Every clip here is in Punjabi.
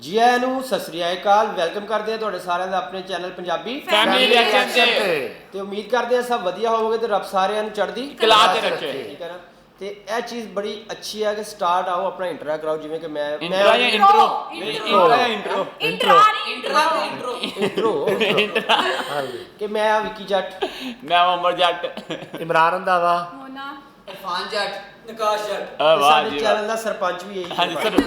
ਜੀ ਆਇਆਂ ਨੂੰ ਸਤਿ ਸ੍ਰੀ ਅਕਾਲ ਵੈਲਕਮ ਕਰਦੇ ਹਾਂ ਤੁਹਾਡੇ ਸਾਰਿਆਂ ਦਾ ਆਪਣੇ ਚੈਨਲ ਪੰਜਾਬੀ ਫੈਮਿਲੀ ਰਿਐਕਸ਼ਨ ਤੇ। ਤੇ। ਉਮੀਦ ਕਰਦੇ ਹਾਂ ਸਭ ਵਧੀਆ ਹੋਵੋਗੇ ਤੇ ਰੱਬ ਸਾਰਿਆਂ ਨੂੰ ਚੜ੍ਹਦੀ ਕਲਾ ਚ ਰੱਖੇ। ਠੀਕ ਹੈ ਨਾ? ਤੇ ਇਹ ਚੀਜ਼ ਬੜੀ ਅੱਛੀ ਹੈ ਕਿ ਸਟਾਰਟ ਆਓ ਆਪਣਾ ਇੰਟਰਾ ਕਰਾਓ ਜਿਵੇਂ ਕਿ ਮੈਂ ਇੰਟਰੋ ਜਾਂ ਇੰਟਰੋ ਇੰਟਰੋ ਜਾਂ ਇੰਟਰੋ ਇੰਟਰੋ ਇੰਟਰੋ ਇੰਟਰੋ ਕਿ ਮੈਂ ਆ ਵਿੱਕੀ ਜੱਟ। ਮੈਂ ਉਮਰ ਜੱਟ। ਇਮਰਾਨ ਰੰਧਾਵਾ। ਮੋਨਾ। ਇਰਫਾਨ ਜੱਟ। ਨਕਾਸ਼ ਜੱਟ। ਆ ਤੇ ਵਾਹ ਸਾਡੇ ਜੀ ਚੈਨਲ ਵਾਹ। ਦਾ ਸਰਪੰਚ ਵੀ ਇਹੀ ਹਾਂਜੀ ਹੈ। ਸਰ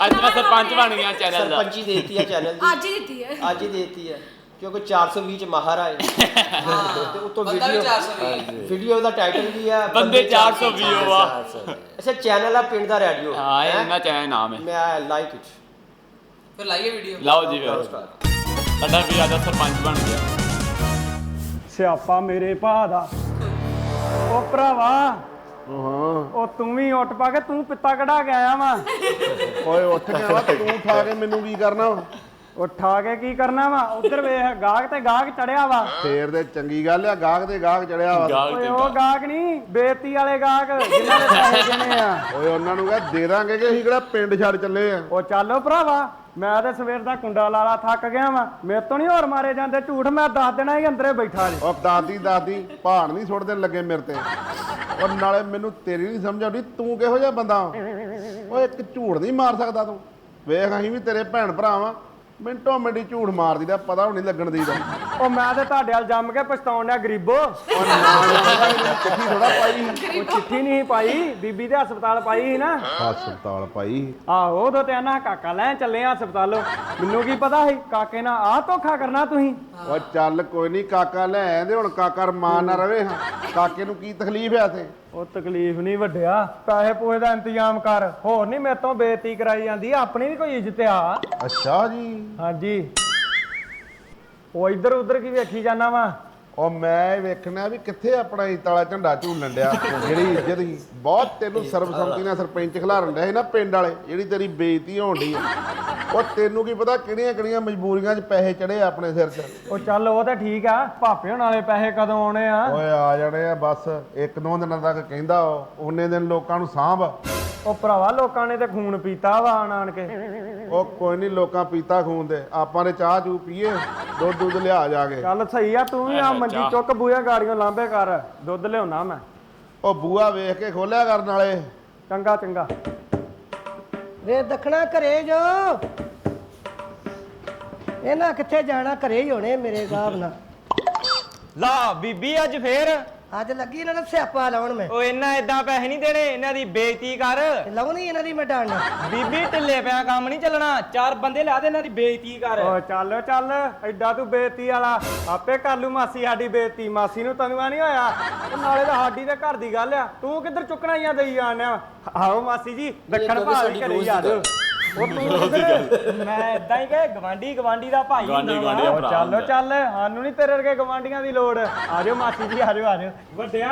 ਅੱਜ ਮੈਂ ਸਰਪੰਚ ਬਣ ਗਿਆ ਚੈਨਲ ਦਾ। ਸਰਪੰਚੀ ਦੇਤੀ ਹੈ ਚੈਨਲ ਦੀ। ਅੱਜ ਹੀ ਦਿੱਤੀ ਹੈ। ਅੱਜ ਹੀ ਦੇਤੀ ਹੈ ਕਿਉਂਕਿ 420 ਚ ਮਾਹਰ ਆਏ ਤੇ ਉਤੋਂ ਬੰਦਾ ਵੀ ਵੀਡੀਓ 420 ਵੀਡੀਓ ਦਾ ਟਾਈਟਲ ਵੀ ਹੈ ਬੰਦੇ 420 ਵਾ ਅੱਛਾ ਚੈਨਲ ਆ ਪਿੰਡ ਦਾ ਰੇਡੀਓ ਹਾਂ ਇਹ ਇਹਨਾਂ ਚੈਨਲ ਨਾਮ ਹੈ। ਮੈਂ ਲਾਈਕ ਇਟ ਫਿਰ ਲਾਈਏ ਵੀਡੀਓ ਲਓ ਜੀ ਫਿਰ। ਸਾਡਾ ਵੀ ਆਦਾ ਸਰਪੰਚ ਬਣ ਗਿਆ। ਸਿਆਪਾ ਮੇਰੇ ਭਾ ਦਾ। ਉਹ ਭਰਾਵਾ ਉਹ ਤੂੰ ਵੀ ਉੱਠ ਪਾ ਕੇ ਤੂੰ ਪਿੱਤਾ ਕਢਾ ਕੇ ਆਇਆ ਵਾ। ਓਏ ਉੱਠ ਗਿਆ ਵਾ ਤੂੰ ਉਠਾ ਕੇ ਮੈਨੂੰ ਕੀ ਕਰਨਾ ਵਾ? ਉੱਠਾ ਕੇ ਕੀ ਕਰਨਾ ਵਾ? ਉਧਰ ਵੇਖ ਗਾਹਕ ਤੇ ਗਾਹਕ ਚੜਿਆ ਵਾ। ਫੇਰ ਦੇ ਚੰਗੀ ਗੱਲ ਆ ਗਾਹਕ ਦੇ ਗਾਹਕ ਚੜਿਆ ਵਾ। ਓਏ ਤੇ ਉਹ ਗਾਹਕ। ਨਹੀਂ ਬੇਤੀ ਵਾਲੇ ਗਾਹਕ ਜਿਨ੍ਹਾਂ ਦੇ ਪੈਸੇ ਦੇਣੇ ਆ। ਓਏ ਉਹਨਾਂ ਨੂੰ ਕਹ ਦੇ ਦਾਂਗੇ ਕਿ ਅਸੀਂ ਕਿਹੜਾ ਪਿੰਡ ਛੱਡ ਚੱਲੇ ਆ। ਉਹ ਚੱਲੋ ਭਰਾਵਾ ਮੈਂ ਤੇ ਸਵੇਰ ਦਾ ਕੁੰਡਾ ਲਾਲਾ ਥੱਕ ਗਿਆ ਵਾਂ। ਮੇਰੇ ਤੋਂ ਨਹੀਂ ਹੋਰ ਮਾਰੇ ਜਾਂਦੇ ਝੂਠ ਮੈਂ ਦੱਸ ਦੇਣਾ ਹੀ ਅੰਦਰੇ ਬੈਠਾ ਜੀ ਉਹ ਦਾਦੀ ਦਾਦੀ ਪਹਾੜ ਨਹੀਂ ਸੁੱਟਦੇ ਲੱਗੇ ਮੇਰੇ ਤੇ। ਉਹ ਨਾਲੇ ਮੈਨੂੰ ਤੇਰੀ ਨਹੀਂ ਸਮਝ ਆਉਂਦੀ, ਤੂੰ ਕਿਹੋ ਜਿਹਾ ਬੰਦਾ ਵਾ? ਓਏ, ਇੱਕ ਝੂੜ ਨਹੀਂ ਮਾਰ ਸਕਦਾ ਤੂੰ ਵੇਖ, ਅਸੀਂ ਵੀ ਤੇਰੇ ਭੈਣ ਭਰਾ ਵਾਂ ਮਿੰਟੋ ਮਿੰਟੀ ਝੂੜ ਮਾਰਦੀ ਦਾ ਪਤਾ ਨਹੀਂ ਲੱਗਣ ਦੀਦਾ ਉਹ ਮੈਂ ਤੇ ਤੁਹਾਡੇ ਵੱਲ ਜੰਮ ਕੇ ਪਛਤਾਉਣ ਡਿਆ ਗਰੀਬੋ। ਉਹ ਨਾ ਨਾ ਚਿੱਠੀ ਥੋੜਾ ਪਾਈ। ਉਹ ਚਿੱਠੀ ਨਹੀਂ ਪਾਈ ਬੀਬੀ ਦੇ ਹਸਪਤਾਲ ਪਾਈ ਸੀ ਨਾ। ਹਸਪਤਾਲ ਪਾਈ। ਆਹੋ ਉਦੋਂ ਤੇ ਆਨਾ ਕਾਕਾ ਲੈ ਚੱਲੇ ਆ ਹਸਪਤਾਲੋਂ। ਮੈਨੂੰ ਕੀ ਪਤਾ ਸੀ ਕਾਕੇ ਨਾਲ ਆਹ ਧੋਖਾ ਕਰਨਾ ਤੁਸੀਂ? ਉਹ ਚੱਲ ਕੋਈ ਨਹੀਂ ਕਾਕਾ ਲੈ ਆਂਦੇ ਹੁਣ ਕਾਕਾ ਰਮਾਨ ਨਾ ਰਵੇ ਹਾਂ। ਕਾਕੇ ਨੂੰ ਕੀ ਤਕਲੀਫ ਆ ਤੇ ਉਹ ਤਕਲੀਫ ਨਹੀਂ ਵੱਡਿਆ। ਪੈਸੇ ਪੂਏ ਦਾ ਇੰਤਜ਼ਾਮ ਕਰ। ਹੋਰ ਨਹੀਂ ਮੇਰੇ ਤੋਂ ਬੇਇੱਜ਼ਤੀ ਕਰਾਈ ਜਾਂਦੀ ਆਪਣੀ ਵੀ ਕੋਈ ਇੱਜ਼ਤ ਆ। ਅੱਛਾ ਜੀ। ਹਾਂਜੀ। ਉਹ ਇੱਧਰ ਉੱਧਰ ਕੀ ਵੇਖੀ ਜਾਣਾ ਵਾ? ਉਹ ਮੈਂ ਵੇਖਣਾ ਵੀ ਕਿੱਥੇ ਆਪਣਾ ਇੱਜ਼ਤ ਝੰਡਾ ਝੂਲਣ ਡਿਆ? ਜਿਹੜੀ ਇੱਜ਼ਤ ਸੀ। ਬਹੁਤ ਤੈਨੂੰ ਸਰਬਸੰਮਤੀ ਨਾਲ ਸਰਪੰਚ ਖਿਲਾਰਨ ਡਿਆ ਸੀ ਨਾ ਪਿੰਡ ਵਾਲੇ, ਜਿਹੜੀ ਤੇਰੀ ਬੇਇੱਜ਼ਤੀ ਹੋਣ ਡਈ ਆ। ਉਹ ਤੈਨੂੰ ਕੀ ਪਤਾ ਕਿਹੜੀਆਂ ਕਿਹੜੀਆਂ ਮਜਬੂਰੀਆਂ 'ਚ ਪੈਸੇ ਚੜੇ ਆਪਣੇ ਸਿਰ 'ਚ? ਉਹ ਚੱਲ ਉਹ ਤਾਂ ਠੀਕ ਆ। ਭਾਪੇ ਹੋਣ ਵਾਲੇ ਪੈਸੇ ਕਦੋਂ ਆਉਣੇ ਆ? ਓਏ ਆ ਜਾਣੇ ਆ ਬਸ। ਇੱਕ ਦੋ ਦਿਨਾਂ ਤੱਕ ਕਹਿੰਦਾ ਉਹ। ਉਹਨੇ ਦਿਨ ਲੋਕਾਂ ਨੂੰ ਸਾਂਭ। ਉਹ ਭਰਾਵਾ ਲੋਕਾਂ ਨੇ ਤੇ ਖੂਨ ਪੀਤਾ ਵਾ ਆਣ ਆਣ ਕੇ। ਉਹ ਕੋਈ ਨਹੀਂ ਲੋਕਾਂ ਪੀਤਾ ਖੂਨ ਦੇ ਆਪਾਂ ਨੇ ਚਾਹ ਚੂ ਪੀਏ ਦੁੱਧ ਦੁੱਧ ਲਿਆ ਜਾ ਕੇ। ਚੱਲ ਸਹੀ ਆ ਤੂੰ ਵੀ ਆ ਮੰਜੀ ਚੁੱਕ ਬੂਆ ਗਾੜੀਆਂ ਲਾਂਬੇ ਕਰ। ਦੁੱਧ ਲਿਆਉਣਾ ਮੈਂ। ਉਹ ਬੂਆ ਵੇਖ ਕੇ ਖੋਲਿਆ ਕਰਨ ਵਾਲੇ। ਚੰਗਾ ਚੰਗਾ। ਵੇ ਦੱਖਣਾ ਘਰੇ ਜੋ। ਇਹਨਾਂ ਕਿੱਥੇ ਜਾਣਾ? ਘਰੇ ਹੀ ਹੋਣੇ ਮੇਰੇ ਹਿਸਾਬ ਨਾਲ। ਲਾ ਬੀਬੀ ਅੱਜ ਫੇਰ। ਅੱਜ ਲੱਗੀ ਇਹਨਾਂ ਨੂੰ ਸਿਆਪਾ ਲਾਉਣ ਮੈਂ। ਉਹ ਇਹਨਾਂ ਇਦਾਂ ਪੈਸੇ ਨਹੀਂ ਦੇਣੇ ਇਹਨਾਂ ਦੀ ਬੇਇੱਜ਼ਤੀ ਕਰ। ਲਾਉਣੀ ਇਹਨਾਂ ਦੀ ਮੈਂ ਬੀਬੀ ਢਿੱਲੇ ਪਿਆ ਕੰਮ ਨਹੀਂ ਚੱਲਣਾ। ਚਾਰ ਬੰਦੇ ਲਾ ਦੇ ਇਹਨਾਂ ਦੀ ਬੇਇੱਜ਼ਤੀ ਕਰ। ਓ ਚੱਲ ਚੱਲ ਐਡਾ ਤੂੰ ਬੇਇੱਜ਼ਤੀ ਵਾਲਾ। ਆਪੇ ਕਰ ਲੂ ਮਾਸੀ ਸਾਡੀ ਬੇਇੱਜ਼ਤੀ। ਮਾਸੀ ਨੂੰ ਤੈਨੂੰ ਨਹੀਂ ਹੋਇਆ। ਉਹ ਨਾਲੇ ਤਾਂ ਸਾਡੀ ਤੇ ਘਰ ਦੀ ਗੱਲ ਆ। ਤੂੰ ਕਿੱਧਰ ਚੁੱਕਣਾ ਜਾਂ ਦੇਈ ਜਾਣਿਆ ਆਓ ਮਾਸੀ ਜੀ ਦੱਖਣ ਭਾਲ ਆ ਦੀ ਜਾਓ ਉਹ ਤੂੰ ਮੈਂ ਇਦਾਂ ਹੀ ਕਹੇ ਗਵਾਂਢੀ ਗਵਾਂਢੀ ਦਾ ਭਾਈ ਗਵਾਂਢੀ ਹੁੰਦਾ ਗਵਾਂਢੀ। ਦਾ ਭਰਾ ਚੱਲ ਹੁੰਦਾ। ਚੱਲ ਸਾਨੂੰ ਨਹੀਂ ਤੇਰੇ ਵਰਗੇ ਗਵਾਂਢੀਆਂ ਦੀ ਲੋੜ। ਆ ਜਾਓ ਮਾਸੀ ਜੀ ਆ ਜਾਓ ਆ ਜਾਓ। ਵੱਡਿਆ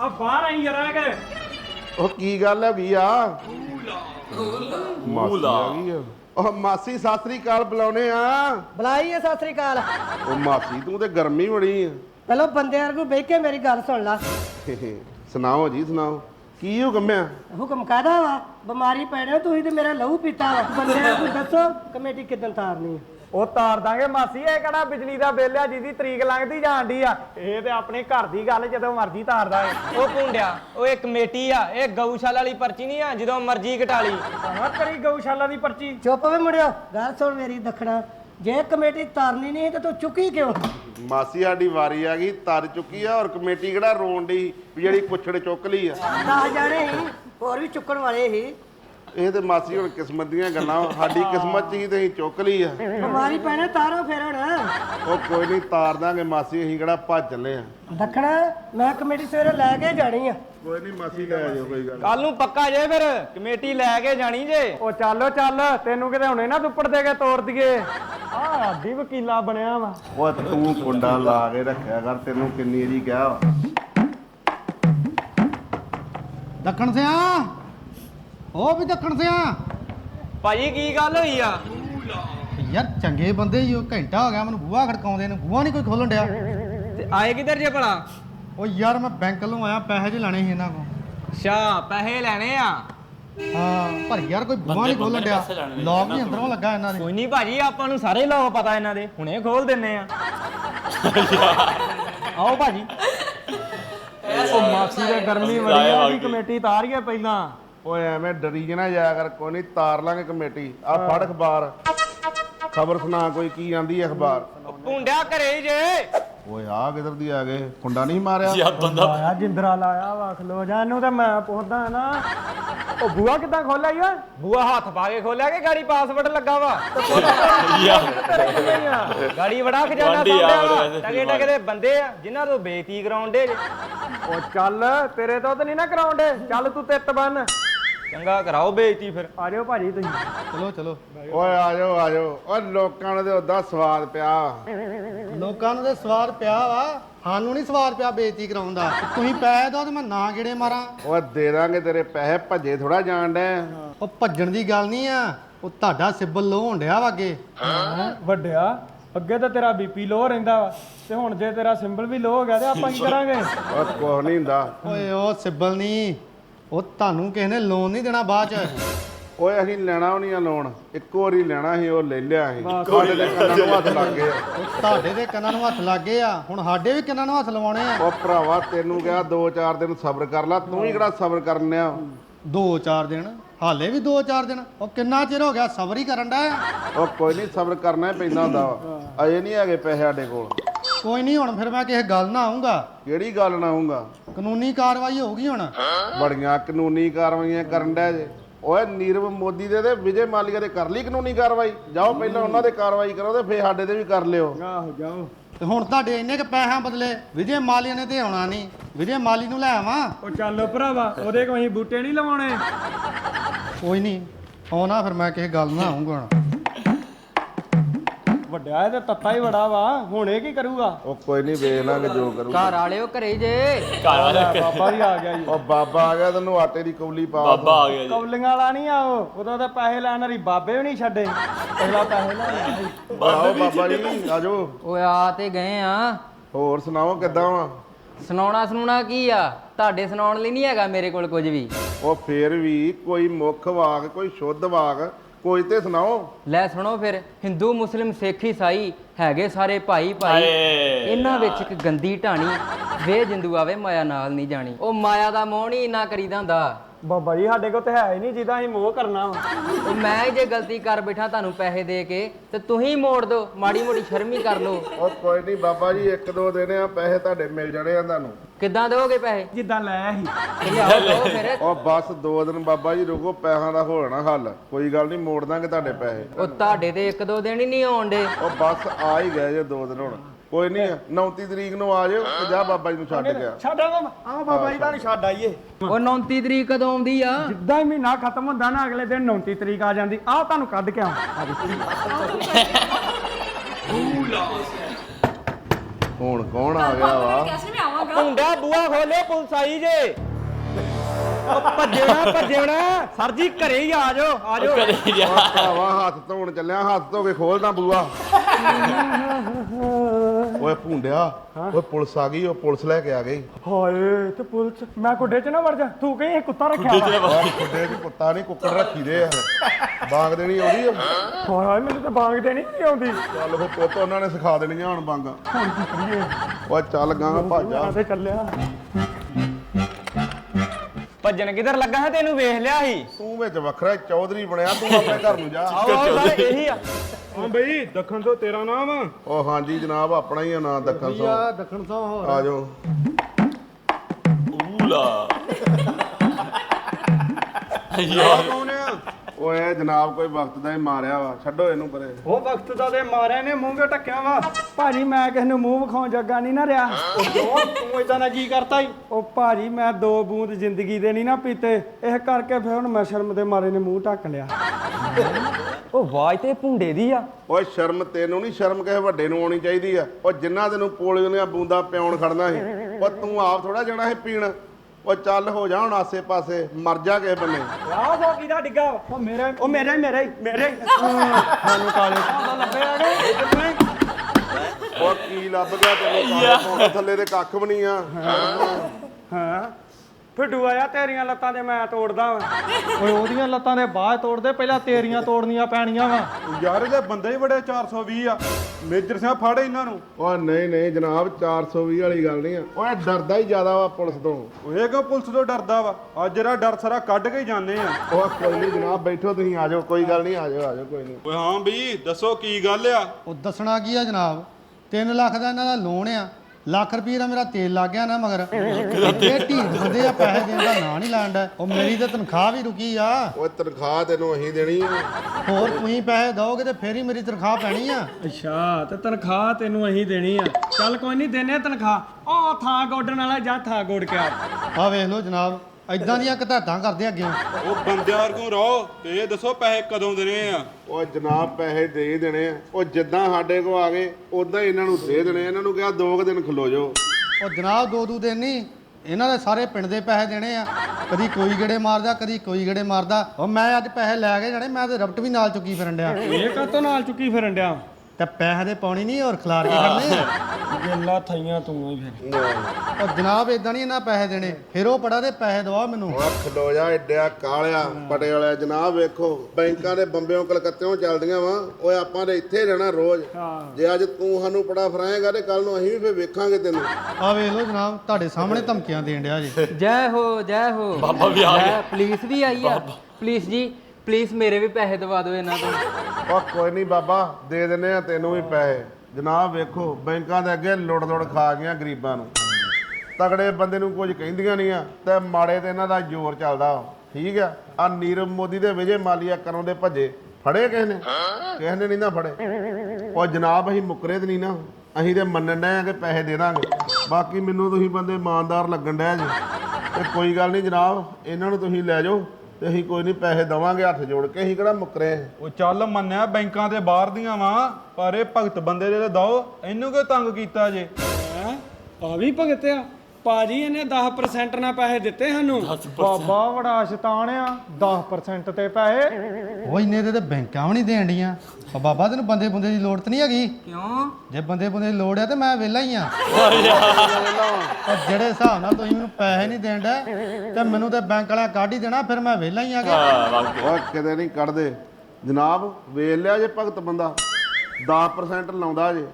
ਆ ਬਾਹਰ ਆਈ ਜਰਾ ਕਿ। ਉਹ ਕੀ ਗੱਲ ਹੈ ਵੀ ਆ ਮਾਸੀ ਆ ਗਈ ਆ। ਉਹ ਮਾਸੀ ਸਤਿ ਸ੍ਰੀ ਅਕਾਲ ਬੁਲਾਉਨੇ ਆ। ਬੁਲਾਈ ਐ ਸਤਿ ਸ੍ਰੀ ਅਕਾਲ। ਉਹ ਮਾਸੀ ਤੂੰ ਤੇ ਗਰਮੀ ਬੜੀ ਆ। ਪਹਿਲਾਂ ਬੰਦੇ ਵਰਗੂ ਬਹਿ ਕੇ ਮੇਰੀ ਗੱਲ ਸੁਣ ਲਾ। ਸੁਣਾਓ ਜੀ ਸੁਣਾਓ। ਕੀ ਹੁਕਮ ਆ? ਹੁਕਮ ਕਾਦਾ ਵਾ? ਬਿਮਾਰੀ ਪੈਣਾ ਤੁਸੀਂ ਤੇ ਮੇਰਾ ਲਹੂ ਪੀਤਾ ਵਾ। ਬੰਦੇ ਵਰਗੂ ਦੱਸੋ ਕਮੇਟੀ ਕਿਦਾਂ ਤਾਰਨੀ ਹੈ ਉਹ ਤਾਰ ਦਾਂਗੇ ਮਾਸੀ ਇਹ ਕਿਹੜਾ ਬਿਜਲੀ ਦਾ ਬਿੱਲ ਆ ਜਿਹਦੀ ਤਰੀਕ ਲੰਘਦੀ ਜਾਂਦੀ ਆ? ਇਹ ਤੇ ਆਪਣੇ ਘਰ ਦੀ ਗੱਲ ਜਦੋਂ ਮਰਜ਼ੀ ਤਾਰ ਦਾਂਗੇ। ਉਹ ਪੁੰਡਿਆ ਉਹ ਇੱਕ ਕਮੇਟੀ ਆ ਇਹ ਗਊਸ਼ਾਲਾ ਵਾਲੀ ਪਰਚੀ ਨਹੀਂ ਆ ਜਦੋਂ ਮਰਜ਼ੀ ਘਟਾ ਲਈ। ਹਾਂ ਤੇਰੀ ਗਊਸ਼ਾਲਾ ਦੀ ਪਰਚੀ। ਚੁੱਪ ਵੇ ਮੁੜਿਓ ਗੱਲ ਸੁਣ ਮੇਰੀ ਦੱਖਣਾ। ਜੇ ਕਮੇਟੀ ਤਾਰਨੀ ਨਹੀਂ ਤੇ ਤੂੰ ਚੁੱਕੀ ਕਿਉਂ? ਮਾਸੀ ਸਾਡੀ ਵਾਰੀ ਆ ਗਈ ਤਰ ਚੁੱਕੀ ਆ ਔਰ ਕਮੇਟੀ ਕਿਹੜਾ ਰੋਣ ਵੀ ਜਿਹੜੀ ਪੁੱਛੜ ਚੁੱਕ ਲਈ ਆ। ਦਸ ਜਾਣੇ ਸੀ ਹੋਰ ਵੀ ਚੁੱਕਣ ਵਾਲੇ ਸੀ। ਇਹ ਤੇ ਮਾਸੀ ਹੁਣ ਕਿਸਮਤ ਦੀਆਂ ਗੱਲਾਂ ਵਾ। ਸਾਡੀ ਕਿਸਮਤ ਚ ਹੀ ਤੇ ਅਸੀਂ ਚੁੱਕ ਲਈ ਆ। ਬਿਮਾਰੀ ਪੈਣਾ ਤਾਰੋ ਫਿਰ ਹੁਣ। ਉਹ ਕੋਈ ਨਹੀਂ ਤਾਰ ਦਾਂਗੇ ਮਾਸੀ ਅਸੀਂ ਕਿਹੜਾ ਭੱਜ ਚੱਲੇ ਆ। ਦੱਖਣਾ ਮੈਂ ਕਮੇਟੀ ਸਵੇਰੇ ਲੈ ਕੇ ਜਾਣੀ ਆ। ਕੋਈ ਨਹੀਂ ਮਾਸੀ ਲੈ ਜਾਓ ਕੋਈ ਗੱਲ ਕੱਲ ਨੂੰ ਪੱਕਾ ਜੇ ਫਿਰ ਕਮੇਟੀ ਲੈ ਕੇ ਜਾਣੀ ਜੇ। ਉਹ ਚੱਲੋ ਚੱਲ ਤੈਨੂੰ ਕਿਤੇ ਹੁਣੇ ਨਾ ਦੁੱਪੜ ਦੇ ਕੇ ਤੋੜ ਦਈਏ। ਆਹ ਆਡੀ ਵਕੀਲਾ ਬਣਿਆ ਵਾ। ਉਹ ਤੂੰ ਕੁੰਡਾ ਲਾ ਕੇ ਰੱਖਿਆ ਕਰ ਤੈਨੂੰ ਕਿੰਨੀ ਵਾਰੀ ਕਿਹਾ ਵਾ। ਦੱਖਣ ਸਿਆ। ਉਹ ਵੀ ਦੱਖਣ ਸਿਆ ਭਾਜੀ ਕੀ ਗੱਲ ਹੋਈ ਆ? ਯਾਰ ਚੰਗੇ ਬੰਦੇ ਹੀ ਉਹ ਘੰਟਾ ਹੋ ਗਿਆ ਮੈਨੂੰ ਬੂਹਾ ਖੜਕਾਉਂਦੇ ਨੇ ਬੂਹਾ ਨਹੀਂ ਕੋਈ ਖੋਲਣ ਡਿਆ। ਤੇ ਆਏ ਕਿੱਧਰ ਜੇ ਭਲਾ? ਉਹ ਯਾਰ ਮੈਂ ਬੈਂਕ ਵੱਲੋਂ ਆਇਆ ਪੈਸੇ ਜੇ ਲੈਣੇ ਸੀ ਇਹਨਾਂ ਕੋਲ। ਅੱਛਾ ਪੈਸੇ ਲੈਣੇ ਆ? ਹਾਂ ਪਰ ਯਾਰ ਕੋਈ ਬੂਹਾ ਨਹੀਂ ਖੋਲਣ ਡਿਆ। ਲੋਕ ਵੀ ਅੰਦਰੋਂ ਲੱਗਾ ਇਹਨਾਂ ਦੇ। ਕੋਈ ਨਹੀਂ ਭਾਜੀ ਆਪਾਂ ਨੂੰ ਸਾਰੇ ਲੋਕ ਪਤਾ ਇਹਨਾਂ ਦੇ। ਹੁਣੇ ਖੋਲ ਦਿੰਨੇ ਆ। ਆਓ ਭਾਜੀ। ਉਹ ਮਾਸੀ ਦੇ ਗਰਮੀ ਬੜੀ ਆ ਵਾਕਈ। ਦੀ ਕਮੇਟੀ ਤਾਰੀਏ ਪਹਿਲਾਂ। ਓਏ ਐਵੇਂ ਡਰੀ ਜਨਾ ਜਾਇਆ ਕਰ ਕੋਈ ਨਹੀਂ ਤਾਰ ਲਾਂਗੇ ਕਮੇਟੀ। ਆ ਫੜ ਅਖਬਾਰ। ਖਬਰ ਸੁਣਾ ਕੋਈ ਕੀ ਆਂਦੀ ਹੈ ਅਖਬਾਰ? ਪੁੰਡਿਆ ਘਰੇ ਹੀ ਜੇ। ਓਏ ਆ ਕਿਧਰ ਦੀ ਆ ਗਏ? ਕੁੰਡਾ ਨਹੀਂ ਮਾਰਿਆ? ਬੰਦਾ ਆਇਆ ਜਿੰਦਰਾ ਲਾਇਆ ਵਾ ਖਲੋ ਜਾ ਇਹਨੂੰ ਤਾਂ ਮੈਂ ਪੁੱਛਦਾ ਨਾ। ਉਹ ਬੂਆ ਕਿੱਦਾਂ ਖੋਲਿਆ ਈ ਓਏ? ਬੂਆ ਹੱਥ ਪਾ ਕੇ ਖੋਲਿਆ ਕਿ ਗਾੜੀ ਪਾਸਵਰਡ ਲੱਗਾ ਵਾ? ਯਾਰ। ਗਾੜੀ ਬੜਾ ਖਜ਼ਾਨਾ ਗੁਆਂਢੀ ਆ ਸਾਂਭਿਆ ਵਾ। ਵੈਸੇ ਟਕੇ ਟਕੇ ਦੇ ਬੰਦੇ ਆ ਜਿਨ੍ਹਾਂ ਤੋਂ ਬੇਇੱਜ਼ਤੀ ਕਰਾਉਂਦੇ ਜੇ। ਉਹ ਚੱਲ ਤੇਰੇ ਤੋਂ ਤਾਂ ਨਹੀਂ ਨਾ ਕਰਾਉਂਦੇ। ਚੱਲ ਤੂੰ ਤਿੱਤ ਬੰਨ। ਚੰਗਾ ਕਰਾਓ ਬੇਇੱਜ਼ਤੀ ਫਿਰ। ਆ ਜਾਓ ਭਾਜੀ ਤੁਸੀਂ। ਚਲੋ ਚਲੋ। ਓਏ ਆ ਜਾਓ ਆ ਜਾਓ। ਓਏ ਲੋਕਾਂ ਨੂੰ ਤੇ ਉਦਾਂ ਸਵਾਦ ਪਿਆ। ਲੋਕਾਂ ਨੂੰ ਤੇ ਸਵਾਦ ਪਿਆ ਵਾ। ਸਾਨੂੰ ਨਹੀਂ ਸਵਾਦ ਪਿਆ ਬੇਇੱਜ਼ਤੀ ਕਰਾਉਣ ਦਾ। ਤੁਸੀਂ ਪੈਸੇ ਦੋ ਤੇ ਮੈਂ ਨਾ ਗੇੜੇ ਮਾਰਾਂ। ਓਏ ਦੇ ਦਾਂਗੇ ਤੇਰੇ ਪੈਸੇ ਭੱਜੇ ਥੋੜਾ ਜਾਣ ਡੈ। ਉਹ ਭੱਜਣ ਦੀ ਗੱਲ ਨਹੀਂ ਆ। ਉਹ ਤੁਹਾਡਾ ਸਿੱਬਲ ਲੋ ਹੋਣ ਡਿਆ ਵਾ ਅੱਗੇ। ਹੈਂ? ਵੱਡਿਆ। ਅੱਗੇ ਤਾਂ ਤੇਰਾ ਬੀਪੀ ਲੋ ਰਹਿੰਦਾ ਵਾ। ਤੇ ਹੁਣ ਜੇ ਤੇਰਾ ਸਿੰਬਲ ਵੀ ਲੋ ਹੋ ਗਿਆ ਤੇ ਆਪਾਂ ਕੀ ਕਰਾਂਗੇ? ਓ ਕੁਛ ਨਹੀਂ ਹੁੰਦਾ। ਓਏ ਉਹ ਸਿੱਬਲ ਨਹੀਂ ਉਹ ਤੁਹਾਨੂੰ ਕਿਸੇ ਨੇ ਲੋਨ ਨਹੀਂ ਦੇਣਾ ਬਾਅਦ ਚ। ਓਏ ਅਸੀਂ ਲੈਣਾ ਨਹੀਂ ਆ ਲੋਨ ਇੱਕੋ ਵਾਰੀ ਲੈਣਾ ਸੀ ਉਹ ਲੈ ਲਿਆ ਸੀ। ਸਾਡੇ ਦੇ ਕੰਨਾਂ ਨੂੰ ਹੱਥ ਲੱਗ ਗਏ ਆ। ਉਹ ਤੁਹਾਡੇ ਦੇ ਕੰਨਾਂ ਨੂੰ ਹੱਥ ਲੱਗ ਗਏ ਆ। ਹੁਣ ਸਾਡੇ ਵੀ ਕੰਨਾਂ ਨੂੰ ਹੱਥ ਲਵਾਉਣੇ ਆ। ਓ ਭਰਾਵਾ ਤੈਨੂੰ ਕਿਹਾ 2-4 ਦਿਨ ਸਬਰ ਕਰ ਲੈ। ਤੂੰ ਹੀ ਕਿਹੜਾ ਸਬਰ ਕਰਨ ਆ ਦੋ ਚਾਰ ਦਿਨ? ਹਾਲੇ ਵੀ ਦੋ ਚਾਰ ਦਿਨ? ਉਹ ਕਿੰਨਾ ਚਿਰ ਹੋ ਗਿਆ ਸਬਰ ਹੀ ਕਰਨ ਦਾ ਉਹ ਕੋਈ ਨਹੀਂ ਸਬਰ ਕਰਨਾ ਹੀ ਪੈਂਦਾ ਹੁੰਦਾ ਵਾ। ਅਜੇ ਨਹੀਂ ਹੈਗੇ ਪੈਸੇ ਸਾਡੇ ਕੋਲ। ਕੋਈ ਨਹੀਂ ਹੁਣ ਫਿਰ ਮੈਂ ਕਿਸੇ ਗੱਲ ਨਾ ਆਉਂਗਾ ਕਿਹੜੀ ਗੱਲ ਨਾ ਆਉਂਗਾ ਕਾਨੂੰਨੀ ਕਾਰਵਾਈ ਹੋਊਗੀ ਹੁਣ। ਬੜੀਆਂ ਕਾਨੂੰਨੀ ਕਾਰਵਾਈਆਂ ਕਰਨ ਡਿਆ ਜੇ। ਓਏ ਨੀਰਵ ਮੋਦੀ ਦੇ ਤੇ ਵਿਜੇ ਮਾਲੀਆ ਦੇ ਕਰ ਲਈ ਕਾਨੂੰਨੀ ਕਾਰਵਾਈ? ਜਾਓ ਪਹਿਲਾਂ ਉਹਨਾਂ ਦੇ ਕਾਰਵਾਈ ਕਰੋ ਤੇ ਫੇਰ ਸਾਡੇ ਤੇ ਵੀ ਕਰ ਲਿਓ। ਆਹੋ ਜਾਓ। ਤੇ ਹੁਣ ਤੁਹਾਡੇ ਇੰਨੇ ਕ ਪੈਸਿਆਂ ਬਦਲੇ ਵਿਜੇ ਮਾਲੀਆ ਨੇ ਤੇ ਆਉਣਾ ਨਹੀਂ। ਵਿਜੇ ਮਾਲੀ ਨੂੰ ਲੈ ਆਵਾਂ। ਉਹ ਚੱਲ ਭਰਾਵਾ ਉਹਦੇ ਕੋਈ ਬੂਟੇ ਨਹੀਂ ਲਵਾਉਣੇ। ਕੋਈ ਨਹੀਂ ਆਉਣਾ ਫਿਰ ਮੈਂ ਕਿਸੇ ਗੱਲ ਨਾ ਆਉਂਗਾ ਹੁਣ। ਵੱਡਿਆ ਇਹ ਤਾਂ ਤੱਤਾ ਹੀ ਬੜਾ ਵਾ। ਹੁਣ ਇਹ ਕੀ ਕਰੂਗਾ? ਉਹ ਕੋਈ ਨਹੀਂ ਵੇਖ ਲਾਂਗੇ ਜੋ ਕਰੂਗਾ। ਘਰ ਵਾਲਿਓ ਘਰੇ ਜੇ। ਘਰ ਵਾਲੇ ਬਾਬਾ ਵੀ ਆ ਗਿਆ ਜੀ। ਉਹ ਬਾਬਾ ਆ ਗਿਆ ਤੈਨੂੰ ਆਟੇ ਦੀ ਕੌਲੀ ਪਾ ਬਾਬਾ ਆ ਗਿਆ ਜੀ। ਕੌਲੀਆਂ ਵਾਲਾ ਨਹੀਂ ਆ ਉਹ। ਉਦੋਂ ਤਾਂ ਪੈਸੇ ਲੈਣ ਵਾਲੀ ਬਾਬੇ ਵੀ ਨਹੀਂ ਛੱਡੇ। ਪਹਿਲਾਂ ਪੈਸੇ ਲੈ ਲਿਆ ਸੀ। ਆਓ ਬਾਬਾ ਜੀ। ਆਜੋ। ਓਏ ਆ ਤੇ ਗਏ ਆ। ਹੋਰ ਸੁਣਾਓ ਕਿੱਦਾਂ ਵਾ? ਸੁਣਾਉਣਾ ਸੁਣਾਉਣਾ ਕੀ ਆ? ਤੁਹਾਡੇ ਸੁਣਾਉਣ ਲਈ ਨਹੀਂ ਹੈਗਾ ਮੇਰੇ ਕੋਲ ਕੁਝ ਵੀ। ਉਹ ਫੇਰ ਵੀ ਕੋਈ ਮੁੱਖ ਵਾਕ ਕੋਈ ਸ਼ੁੱਧ ਵਾਕ ਕੋਈ ਤੇ ਸੁਣਾਓ। ਲੈ ਸੁਣੋ ਫਿਰ ਹਿੰਦੂ ਮੁਸਲਿਮ ਸਿੱਖ ਈਸਾਈ ਹੈਗੇ ਸਾਰੇ ਭਾਈ ਭਾਈ। ਇਹਨਾਂ ਵਿੱਚ ਇੱਕ ਗੰਦੀ ਢਾਣੀ ਵੇ ਜਿੰਦੂ ਆਵੇ ਮਾਇਆ ਨਾਲ ਨਹੀਂ ਜਾਣੀ। ਉਹ ਮਾਇਆ ਦਾ ਮੋਹ ਨਹੀਂ ਇੰਨਾ ਕਰੀਦਾ ਹੁੰਦਾ। ਬਾਬਾ ਜੀ ਸਾਡੇ ਕੋਲ ਤੇ ਹੈ ਹੀ ਨਹੀਂ ਜਿਹਦਾ ਅਸੀਂ ਮੋਹ ਕਰਨਾ ਵਾ। ਉਹ ਮੈਂ ਹੀ ਜੇ ਗਲਤੀ ਕਰ ਬੈਠਾ ਤੁਹਾਨੂੰ ਪੈਸੇ ਦੇ ਕੇ ਤੇ ਤੁਸੀਂ ਮੋੜ ਦਿਓ ਮਾੜੀ ਮੋੜੀ ਸ਼ਰਮੀ ਕਰ ਲਓ। ਉਹ ਕੋਈ ਨਹੀਂ ਬਾਬਾ ਜੀ ਇੱਕ ਦੋ ਦਿਨ ਆ ਪੈਸੇ ਤੁਹਾਡੇ ਮਿਲ ਜਾਣੇ ਆ ਤੁਹਾਨੂੰ। ਕਿੱਦਾਂ ਦਿਓਗੇ ਪੈਸੇ? ਜਿੱਦਾਂ ਲੈ ਸੀ ਤੇ ਲਿਆਓ ਦਿਓ ਫਿਰ। ਉਹ ਬਸ ਦੋ ਦਿਨ ਬਾਬਾ ਜੀ ਰੁਕੋ ਪੈਸਿਆਂ ਦਾ ਹੋ ਜਾਣਾ ਹੱਲ। ਕੋਈ ਗੱਲ ਨਹੀਂ ਮੋੜ ਦਾਂਗੇ ਤੁਹਾਡੇ ਪੈਸੇ। ਉਹ ਤੁਹਾਡੇ ਤੇ ਇੱਕ ਦੋ ਦਿਨ ਹੀ ਨਹੀਂ ਆਉਂਦੇ ਉਹ ਬਸ ਆ ਹੀ ਗਏ ਜੇ ਦੋ ਦਿਨ ਹੁਣ। ਕੋਈ ਨਹੀਂ 29 ਤਰੀਕ ਨੂੰ ਆ ਜਾਓ ਤੇ ਜਾ ਬਾਬਾ ਜੀ ਨੂੰ ਛੱਡ ਗਿਆ ਛੱਡਾ ਬਾਬਾ ਆ ਬਾਬਾ ਜੀ ਦਾ ਨਹੀਂ ਛੱਡ ਆਈਏ। ਉਹ 29 ਤਰੀਕ ਕਦੋਂ ਆਉਂਦੀ ਆ? ਜਿੱਦਾਂ ਹੀ ਮਹੀਨਾ ਖਤਮ ਹੁੰਦਾ ਨਾ ਅਗਲੇ ਦਿਨ 29 ਤਰੀਕ ਆ ਜਾਂਦੀ। ਆ ਤੁਹਾਨੂੰ ਕੱਢ ਕੇ ਆਉਂਦਾ ਹੁਣ ਕੌਣ ਆ ਗਿਆ ਵਾ? ਭੁੰਡਾ ਬੂਆ ਖੋਲੇ ਪੁਲਿਸ ਆਈ ਜੇ। ਭੱਜਣਾ ਭੱਜਣਾ ਸਰ ਜੀ ਘਰੇ ਹੀ ਆ ਜਾਓ ਆ ਜਾਓ। ਕਰੇ ਜਾ। ਉਹ ਭਰਾਵਾ ਹੱਥ ਧੋਣ ਚੱਲਿਆ ਹੱਥ ਧੋ ਕੇ ਖੋਲਦਾ ਬੂਆ। ਓਏ ਭੁੰਡਿਆ ਓਏ ਪੁਲਿਸ ਆ ਗਈ ਉਹ ਪੁਲਿਸ ਲੈ ਕੇ ਆ ਗਈ। ਹਾਏ ਤੇ ਪੁਲਿਸ ਮੈਂ ਕੁੱਡੇ 'ਚ ਨਾ ਵੜ ਜਾ। ਤੂੰ ਕਹੀਂ ਇਹ ਕੁੱਤਾ ਰੱਖਿਆ ਵਾ? ਓਏ ਖੁੱਡੇ ਕੁੱਤਾ ਨਹੀਂ ਕੁੱਕੜ ਰੱਖੀ ਦੇ ਆ। ਬਾਗ ਦੇਣੀ ਆਉਂਦੀ ਆ? ਹਾਏ ਮੈਨੂੰ ਤਾਂ ਬਾਂਗ ਦੇਣੀ ਨਹੀਂ ਆਉਂਦੀ। ਚੱਲ ਫੇ ਪੁੱਤ ਉਹਨਾਂ ਨੇ ਸਿਖਾ ਦੇਣੀਆਂ ਹੁਣ ਬਾਂਗਾ। ਓਏ ਚੱਲ ਗਾਂ ਭੱਜ ਤੇ ਚੱਲਿਆ। ਭੱਜਣ ਕਿੱਧਰ ਲੱਗਾ ਹੈ ਤੈਨੂੰ ਵੇਖ ਲਿਆ ਸੀ? ਤੂੰ ਵਿੱਚ ਵੱਖਰਾ ਚੌਧਰੀ ਬਣਿਆ ਤੂੰ ਆਪਣੇ ਘਰ ਨੂੰ ਜਾ। ਸਾਰੇ ਇਹੀ ਆ। ਹਾਂ ਬਈ ਦੱਖਣ ਤੋਂ ਤੇਰਾ ਨਾਮ ਆ? ਉਹ ਹਾਂਜੀ ਜਨਾਬ ਆਪਣਾ ਹੀ ਆ ਨਾਂ ਦੱਖਣ ਆ ਸੋ ਦੱਖਣ ਤੋਂ ਹੋਰ। ਆ ਜਾਓ। ਊਲਾ ਯਾਰ ਓਏ ਜਨਾਬ ਕੋਈ ਵਕਤ ਦਾ ਹੀ ਮਾਰਿਆ ਵਾ ਛੱਡੋ ਇਹਨੂੰ ਪਰੇ। ਉਹ ਵਕਤ ਦਾ ਤੇ ਮਾਰਿਆ ਨੇ ਮੂੰਹ ਕੇ ਟੱਕਿਆ ਵਾ? ਭਾਜੀ ਮੈਂ ਕਿਸੇ ਨੂੰ ਮੂੰਹ ਵਿਖਾਉਣ ਜੱਗਾ ਨਹੀਂ ਨਾ ਰਿਹਾ। ਉਹ ਕਿਉਂ? ਤੂੰ ਇਦਾਂ ਦਾ ਕੀ ਕਰਤਾ ਈ? ਉਹ ਭਾਜੀ ਮੈਂ ਦੋ ਬੂੰਦ ਜ਼ਿੰਦਗੀ ਦੇ ਨਹੀਂ ਨਾ ਪੀਤੇ। ਇਹ ਕਰਕੇ ਫਿਰ ਹੁਣ ਮੈਂ ਸ਼ਰਮ ਦੇ ਮਾਰੇ ਨੇ ਮੂੰਹ ਢੱਕ ਲਿਆ। ਉਹ ਆਵਾਜ਼ ਤੇ ਪੁੰਡੇ ਦੀ ਆ। ਓਏ ਸ਼ਰਮ ਤੈਨੂੰ ਨਹੀਂ ਸ਼ਰਮ ਕਿਸੇ ਵੱਡੇ ਨੂੰ ਆਉਣੀ ਚਾਹੀਦੀ ਆ। ਉਹ ਜਿੰਨਾ ਤੈਨੂੰ ਪੋਲੀਓ ਦੀਆਂ ਬੂੰਦਾਂ ਪਿਉਣ ਖੜਨਾ ਸੀ ਉਹ ਤੂੰ ਆਪ ਥੋੜਾ ਜਾਣਾ ਸੀ ਪੀਣ। ਉਹ ਚੱਲ ਹੋ ਜਾ ਹੁਣ ਆਸੇ ਪਾਸੇ ਮਰ ਜਾ ਕਿਸੇ ਬੰਨੇ। ਆਹ ਸੋ ਕਿਦਾ ਡਿੱਗਾ? ਉਹ ਮੇਰੇ ਉਹ ਮੇਰੇ ਹੀ ਮੇਰੇ ਹੀ ਮੇਰੇ। ਹੀ ਸਾਨੂੰ ਕਾਲੇ। ਦਾ ਲੱਭੇ ਆ ਗਏ। ਉਹ ਕੀ ਲੱਭ ਗਿਆ ਤੈਨੂੰ? ਕਾਲੇ ਪੌਂਡ ਥੱਲੇ ਦੇ ਕੱਖ ਵੀ ਨਹੀਂ ਆ। ਹਾਂ। ਫਿੱਡੂ ਆਇਆ ਤੇਰੀਆਂ ਲੱਤਾਂ ਤੇ ਮੈਂ ਤੋੜਦਾ ਵਾਂ। ਓਏ ਉਹਦੀਆਂ ਲੱਤਾਂ ਦੇ ਬਾਅਦ ਤੋੜਦੇ ਪਹਿਲਾਂ ਤੇਰੀਆਂ ਤੋੜਨੀਆਂ ਪੈਣੀਆਂ ਵਾ। ਯਾਰ ਇਹਦੇ ਬੰਦੇ ਹੀ ਬੜੇ 420 ਆ। ਮੇਜਰ ਸਿੰਘ ਫੜ ਇਹਨਾਂ ਨੂੰ। ਓ ਨਹੀਂ ਨਹੀਂ ਜਨਾਬ 420 ਵਾਲੀ ਗੱਲ ਨਹੀਂ ਆ। ਓਏ ਡਰਦਾ ਹੀ ਜ਼ਿਆਦਾ ਵਾ ਪੁਲਿਸ ਤੋਂ। ਓਏ ਕਿਉਂ ਪੁਲਿਸ ਤੋਂ ਡਰਦਾ ਵਾ? ਅੱਜ ਜਿਹੜਾ ਡਰ ਸਾਰਾ ਕੱਢ ਕੇ ਹੀ ਜਾਂਦੇ ਆ। ਓ ਕੋਈ ਨਹੀਂ ਜਨਾਬ ਬੈਠੋ ਤੁਸੀਂ ਆ ਜਾਓ ਕੋਈ ਗੱਲ ਨਹੀਂ ਆ ਜਾਓ ਆ ਜਾਓ ਕੋਈ ਨਹੀਂ। ਓਏ ਹਾਂ ਵੀ ਦੱਸੋ ਕੀ ਗੱਲ ਆ? ਉਹ ਦੱਸਣਾ ਕੀ ਆ ਜਨਾਬ? 3 ਲੱਖ ਦਾ ਇਹਨਾਂ ਦਾ ਲੋਨ ਆ। ਲੱਖ ਰੁਪਏ ਦਾ ਮੇਰਾ ਤੇਲ ਲੱਗ ਗਿਆ ਨਾ ਮਗਰ। ਇਹ ਢੀਠ ਬੰਦੇ ਆ ਪੈਸੇ ਦੇਣ ਦਾ ਨਾਂ ਨਹੀਂ ਲਾਂਦਾ ਉਹ ਮੇਰੀ ਤਾਂ ਤਨਖਾਹ ਵੀ ਰੁਕੀ ਆ। ਓਏ ਤਨਖਾਹ ਤੈਨੂੰ ਅਸੀਂ ਦੇਣੀ ਆ। ਹੋਰ ਤੁਸੀਂ ਪੈਸੇ ਦੋਗੇ ਤੇ ਫੇਰ ਹੀ ਮੇਰੀ ਤਨਖਾਹ ਪੈਣੀ ਆ। ਅੱਛਾ ਤੇ ਤਨਖਾਹ ਤੈਨੂੰ ਅਸੀਂ ਦੇਣੀ ਆ। ਚੱਲ ਕੋਈ ਨਹੀਂ ਦੇਨੇ ਤਨਖਾਹ। ਉਹ ਥਾਂ ਗੋਡਣ ਵਾਲਾ ਜਾ ਥਾਂ ਗੋੜ ਕੇ ਆ ਆ ਵੇਖ ਲਓ ਜਨਾਬ ਐਦਾਂ ਦੀਆਂ ਕਤਾਤਾਂ ਕਰਦੇ ਅੱਗੇ ਉਹ ਬੰਦਿਆਂ ਵਰਗੂ ਰਹੋ ਤੇ ਇਹ ਦੱਸੋ ਪੈਸੇ ਕਦੋਂ ਦੇਣੇ ਆ? ਓ ਜਨਾਬ ਪੈਸੇ ਦੇ ਹੀ ਦੇਣੇ ਆ। ਉਹ ਜਿੱਦਾਂ ਸਾਡੇ ਕੋ ਆ ਗਏ ਉਦਾਂ ਹੀ ਇਹਨਾਂ ਨੂੰ ਦੇ ਦੇਣੇ ਆ। ਇਹਨਾਂ ਨੂੰ ਕਿਹਾ ਦੋ ਕੁ ਦਿਨ ਖਲੋ ਜਾਓ। ਉਹ ਜਨਾਬ ਦੋ ਦੋ ਦਿਨ ਨਹੀਂ ਇਹਨਾਂ ਦੇ ਸਾਰੇ ਪਿੰਡ ਦੇ ਪੈਸੇ ਦੇਣੇ ਆ। ਕਦੀ ਕੋਈ ਗੇੜੇ ਮਾਰਦਾ ਕਦੀ ਕੋਈ ਗੇੜੇ ਮਾਰਦਾ। ਉਹ ਮੈਂ ਅੱਜ ਪੈਸੇ ਲੈ ਕੇ ਜਾਣੇ ਮੈਂ ਤੇ ਰਬਟ ਵੀ ਨਾਲ ਚੁੱਕੀ ਫਿਰਨ ਡਿਆ। ਇਹ ਕਾਤੋਂ ਨਾਲ ਚੁੱਕੀ ਫਿਰਨ ਡਿਆ? ਤੇ ਪੈਸੇ ਦੇ ਪਾਉਣੀ ਨਹੀਂ ਹੋਰ ਖਿਲਾਰ ਕੇ ਖੜਨੇ ਆ। ਗੱਲਾਂ ਥਈਆਂ ਤੂੰ ਹੀ ਫਿਰ। ਉਹ ਜਨਾਬ ਇਦਾਂ ਨਹੀਂ ਇਹਨਾਂ ਪੈਸੇ ਦੇਣੇ ਫਿਰ ਉਹ ਪੜਾ ਦੇ ਪੈਸੇ ਦਵਾ ਮੈਨੂੰ। ਓ ਖਲੋ ਜਾ ਏਡਿਆ ਕਾਲਿਆ ਪਟੇ ਵਾਲਿਆ ਜਨਾਬ ਵੇਖੋ ਬੈਂਕਾਂ ਦੇ ਬੰਬਿਓਂ ਕਲਕੱਤਿਓਂ ਚੱਲਦੀਆਂ ਵਾ ਓਏ ਆਪਾਂ ਦੇ ਇੱਥੇ ਰਹਿਣਾ ਰੋਜ਼। ਜੇ ਅੱਜ ਤੂੰ ਸਾਨੂੰ ਪੜਾ ਫਰਾਏਗਾ ਤੇ ਕੱਲ ਨੂੰ ਅਸੀਂ ਵੀ ਫੇਰ ਵੇਖਾਂਗੇ ਤੈਨੂੰ। ਆ ਵੇਖ ਲਓ ਜਨਾਬ ਤੁਹਾਡੇ ਸਾਹਮਣੇ ਧਮਕੀਆਂ ਦੇਣ ਡਿਆ ਜੀ। ਜੈ ਹੋ ਜੈ ਹੋ। ਬਾਬਾ ਵੀ ਆ ਗਿਆ। ਪੁਲਿਸ ਵੀ ਆਈ ਆ। ਪੁਲਿਸ ਜੀ ਪਲੀਜ਼ ਮੇਰੇ ਵੀ ਪੈਸੇ ਦਵਾ ਦਿਓ ਇਹਨਾਂ ਤੋਂ। ਉਹ ਕੋਈ ਨਹੀਂ ਬਾਬਾ, ਦੇ ਦਿੰਨੇ ਆ ਤੈਨੂੰ ਵੀ ਪੈਸੇ। ਜਨਾਬ ਵੇਖੋ, ਬੈਂਕਾਂ ਦੇ ਅੱਗੇ ਲੁੱਟ ਲੁੱਟ ਖਾ ਗਈਆਂ ਗਰੀਬਾਂ ਨੂੰ। ਤਗੜੇ ਬੰਦੇ ਨੂੰ ਕੁਝ ਕਹਿੰਦੀਆਂ ਨਹੀਂ ਆ, ਤੇ ਮਾੜੇ ਤੇ ਇਹਨਾਂ ਦਾ ਜ਼ੋਰ ਚੱਲਦਾ ਠੀਕ ਆ? ਆ ਨੀਰਵ ਮੋਦੀ ਦੇ ਵਿਜੇ ਮਾਲੀਆ ਕਰੋਂ ਦੇ ਭੱਜੇ। ਫੜੇ ਕਿਸੇ ਨੇ? ਕਿਸੇ ਨੇ ਨਹੀਂ ਨਾ ਫੜੇ। ਉਹ ਜਨਾਬ ਅਸੀਂ ਮੁਕਰੇ ਤੇ ਨਹੀਂ ਨਾ। ਅਸੀਂ ਤੇ ਮੰਨਣ ਡਏ ਆ ਕਿ ਪੈਸੇ ਦੇ ਦਾਂਗੇ। ਬਾਕੀ ਮੈਨੂੰ ਤੁਸੀਂ ਬੰਦੇ ਇਮਾਨਦਾਰ ਲੱਗਣ ਡਏ ਜੀ। ਤੇ ਕੋਈ ਗੱਲ ਨਹੀਂ ਜਨਾਬ, ਇਹਨਾਂ ਨੂੰ ਤੁਸੀਂ ਲੈ ਜਾਓ। ਤੇ ਅਸੀਂ ਕੋਈ ਨਹੀਂ ਪੈਸੇ ਦਵਾਂਗੇ ਹੱਥ ਜੋੜ ਕੇ ਅਸੀਂ ਕਿਹੜਾ ਮੁਕਰੇ ਆ ਉਹ ਚੱਲ ਮੰਨਿਆ ਬੈਂਕਾਂ ਤੇ ਬਾਹਰ ਦੀਆਂ ਵਾ ਪਰ ਇਹ ਭਗਤ ਬੰਦੇ ਜਿਹੜੇ ਦੋ ਇਹਨੂੰ ਕਿਉਂ ਤੰਗ ਕੀਤਾ ਜੇ? ਹੈਂ? ਆ ਵੀ ਭਗਤ ਆ। ਪਾਜੀ ਇਹਨੇ 10% ਨਾਲ ਪੈਸੇ ਦਿੱਤੇ ਸਾਨੂੰ। ਬਾਬਾ ਬੜਾ ਸ਼ੈਤਾਨ ਆ। 10% ਤੇ ਪੈਸੇ। ਉਹ ਇੰਨੇ ਦੇ ਤੇ ਬੈਂਕਾਂ ਵੀ ਨਹੀਂ ਦੇਣ ਡੀਆਂ। ਉਹ ਬਾਬਾ ਤੈਨੂੰ ਬੰਦੇ ਬੰਦੇ ਦੀ ਲੋੜ ਤੇ ਨਹੀਂ ਹੈਗੀ? ਕਿਉਂ? ਜੇ ਬੰਦੇ ਬੰਦੇ ਦੀ ਲੋੜ ਆ ਤੇ ਮੈਂ ਵਿਹਲਾ ਹੀ ਆ। ਉਹ ਜਿਹੜੇ ਹਿਸਾਬ ਨਾਲ ਤੁਸੀਂ ਮੈਨੂੰ ਪੈਸੇ ਨਹੀਂ ਦੇਣ ਡੇ ਤੇ ਮੈਨੂੰ ਤੇ ਬੈਂਕ ਵਾਲਿਆਂ ਕੱਢ ਹੀ ਦੇਣਾ ਫਿਰ ਮੈਂ ਵਿਹਲਾ ਹੀ ਆ ਗਿਆ। ਹਾਂ, ਵਾਕਈ। ਓਏ ਕਿਤੇ ਨਹੀਂ ਕੱਢਦੇ। ਜਨਾਬ ਵੇਖ ਲਿਆ ਜੇ ਭਗਤ ਬੰਦਾ। 10% ਲਾਉਂਦਾ ਜੇ।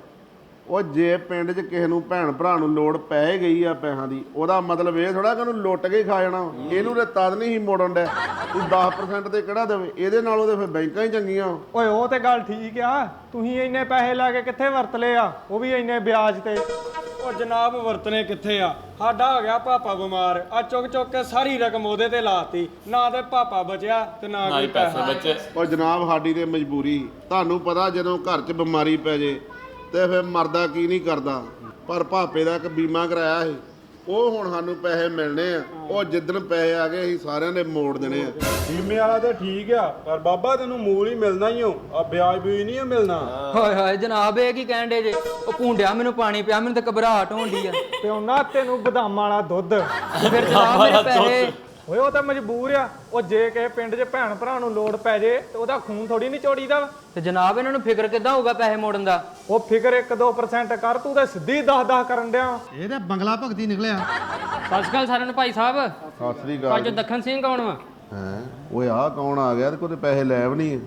ਉਹ ਜੇ ਪਿੰਡ 'ਚ ਕਿਸੇ ਨੂੰ ਭੈਣ ਭਰਾ ਨੂੰ ਲੋੜ ਪੈ ਗਈ ਆ ਪੈਸਿਆਂ ਦੀ ਉਹਦਾ ਮਤਲਬ ਇਹ ਥੋੜਾ ਕਿ ਉਹਨੂੰ ਲੁੱਟ ਕੇ ਹੀ ਖਾ ਜਾਣਾ ਇਹਨੂੰ ਤੇ ਤਦ ਨਹੀਂ ਹੀ ਮੋੜਨ ਡਿਆ। ਤੂੰ 10% ਤੇ ਕਿਹੜਾ ਦੇਵੇ? ਇਹਦੇ ਨਾਲੋਂ ਤੇ ਫਿਰ ਬੈਂਕਾਂ ਹੀ ਚੰਗੀਆਂ ਓਏ ਉਹ ਤੇ ਗੱਲ ਠੀਕ ਆ। ਤੁਸੀਂ ਇੰਨੇ ਪੈਸੇ ਲਾ ਕੇ ਕਿੱਥੇ ਵਰਤ ਲਏ ਆ? ਉਹ ਵੀ ਇੰਨੇ ਵਿਆਜ ਤੇ। ਉਹ ਜਨਾਬ ਵਰਤਨੇ ਕਿੱਥੇ ਆ? ਸਾਡਾ ਹੋ ਗਿਆ ਪਾਪਾ ਬਿਮਾਰ। ਆ ਚੁੱਕ ਚੁੱਕ ਕੇ ਸਾਰੀ ਰਕਮ ਉਹਦੇ ਤੇ ਲਾਤੀ। ਨਾ ਤੇ ਪਾਪਾ ਬਚਿਆ ਤੇ ਨਾ ਨਾ ਕੋਈ ਹੀ ਪੈਸੇ ਪੈਸਾ। ਬੱਚੇ। ਉਹ ਜਨਾਬ ਸਾਡੀ ਤੇ ਮਜਬੂਰੀ। ਤੁਹਾਨੂੰ ਪਤਾ ਜਦੋਂ ਘਰ 'ਚ ਬਿਮਾਰੀ ਪੈ ਜੇ ਤੇ ਫਿਰ ਮਰਦਾ ਕੀ ਨਹੀਂ ਕਰਦਾ। ਪਰ ਭਾਪੇ ਦਾ ਇੱਕ ਬੀਮਾ ਕਰਾਇਆ ਸੀ। ਉਹ ਹੁਣ ਸਾਨੂੰ ਪੈਸੇ ਮਿਲਣੇ ਆ। ਉਹ ਜਿੱਦਣ ਪੈਸੇ ਆ ਗਏ ਅਸੀਂ ਸਾਰਿਆਂ ਦੇ ਮੋੜ ਦੇਣੇ ਆ। ਬੀਮੇ ਵਾਲਾ ਤੇ ਠੀਕ ਆ ਪਰ ਬਾਬਾ ਤੈਨੂੰ ਮੂਲ ਹੀ ਮਿਲਣਾ ਹੀ ਹੋ ਆ ਵਿਆਜ ਵੀ ਨਹੀਂ ਮਿਲਣਾ। ਹਾਏ ਹਾਏ ਜਨਾਬ ਇਹ ਕੀ ਕਹਿਣ ਡੇ ਜੇ? ਉਹ ਭੁੰਡਿਆ ਮੈਨੂੰ ਪਾਣੀ ਪਿਆ ਮੈਨੂੰ ਤਾਂ ਘਬਰਾਹਟ ਹੋਣ ਡਈ ਆ। ਤੇ ਉਹਨਾਂ ਤੈਨੂੰ ਬਦਾਮਾਂ ਵਾਲਾ ਦੁੱਧ। ਫਿਰ ਜਨਾਬ ਮੇਰੇ ਪੈਸੇ ਓਏ ਉਹ ਤਾਂ ਮਜਬੂਰ ਆ। ਉਹ ਜੇ ਕਿਸੇ ਪਿੰਡ 'ਚ ਭੈਣ ਭਰਾ ਨੂੰ ਲੋੜ ਪੈ ਜੇ ਤੇ ਉਹਦਾ ਖੂਨ ਥੋੜੀ ਨਹੀਂ ਚੋੜੀਦਾ ਵਾ। ਤੇ ਜਨਾਬ ਇਹਨਾਂ ਨੂੰ ਫਿਕਰ ਕਿੱਦਾਂ ਹੋਊਗਾ ਪੈਸੇ ਮੋੜਨ ਦਾ? ਉਹ ਫਿਕਰ 1-2% ਕਰ ਤੂੰ ਤਾਂ ਸਿੱਧੀ 10-10 ਕਰਨ ਡਿਆ ਵਾਂ। ਇਹ ਤਾਂ ਬੰਗਲਾ ਭਗਤੀ ਨਿਕਲਿਆ। ਸਤਿ ਸ਼੍ਰੀ ਅਕਾਲ ਸਾਰਿਆਂ ਨੂੰ ਭਾਈ ਸਾਹਿਬ। ਸਤਿ ਸ੍ਰੀ ਭਾਈ ਅਕਾਲ ਜੋ ਦੱਖਣ ਸਿੰਘ ਕੌਣ ਵਾ? ਹੈ? ਓਏ ਆਹ ਕੌਣ ਆ ਗਿਆ? ਤੇ ਕੋਈ ਪੈਸੇ ਲੈ ਵੀ ਨਹੀਂ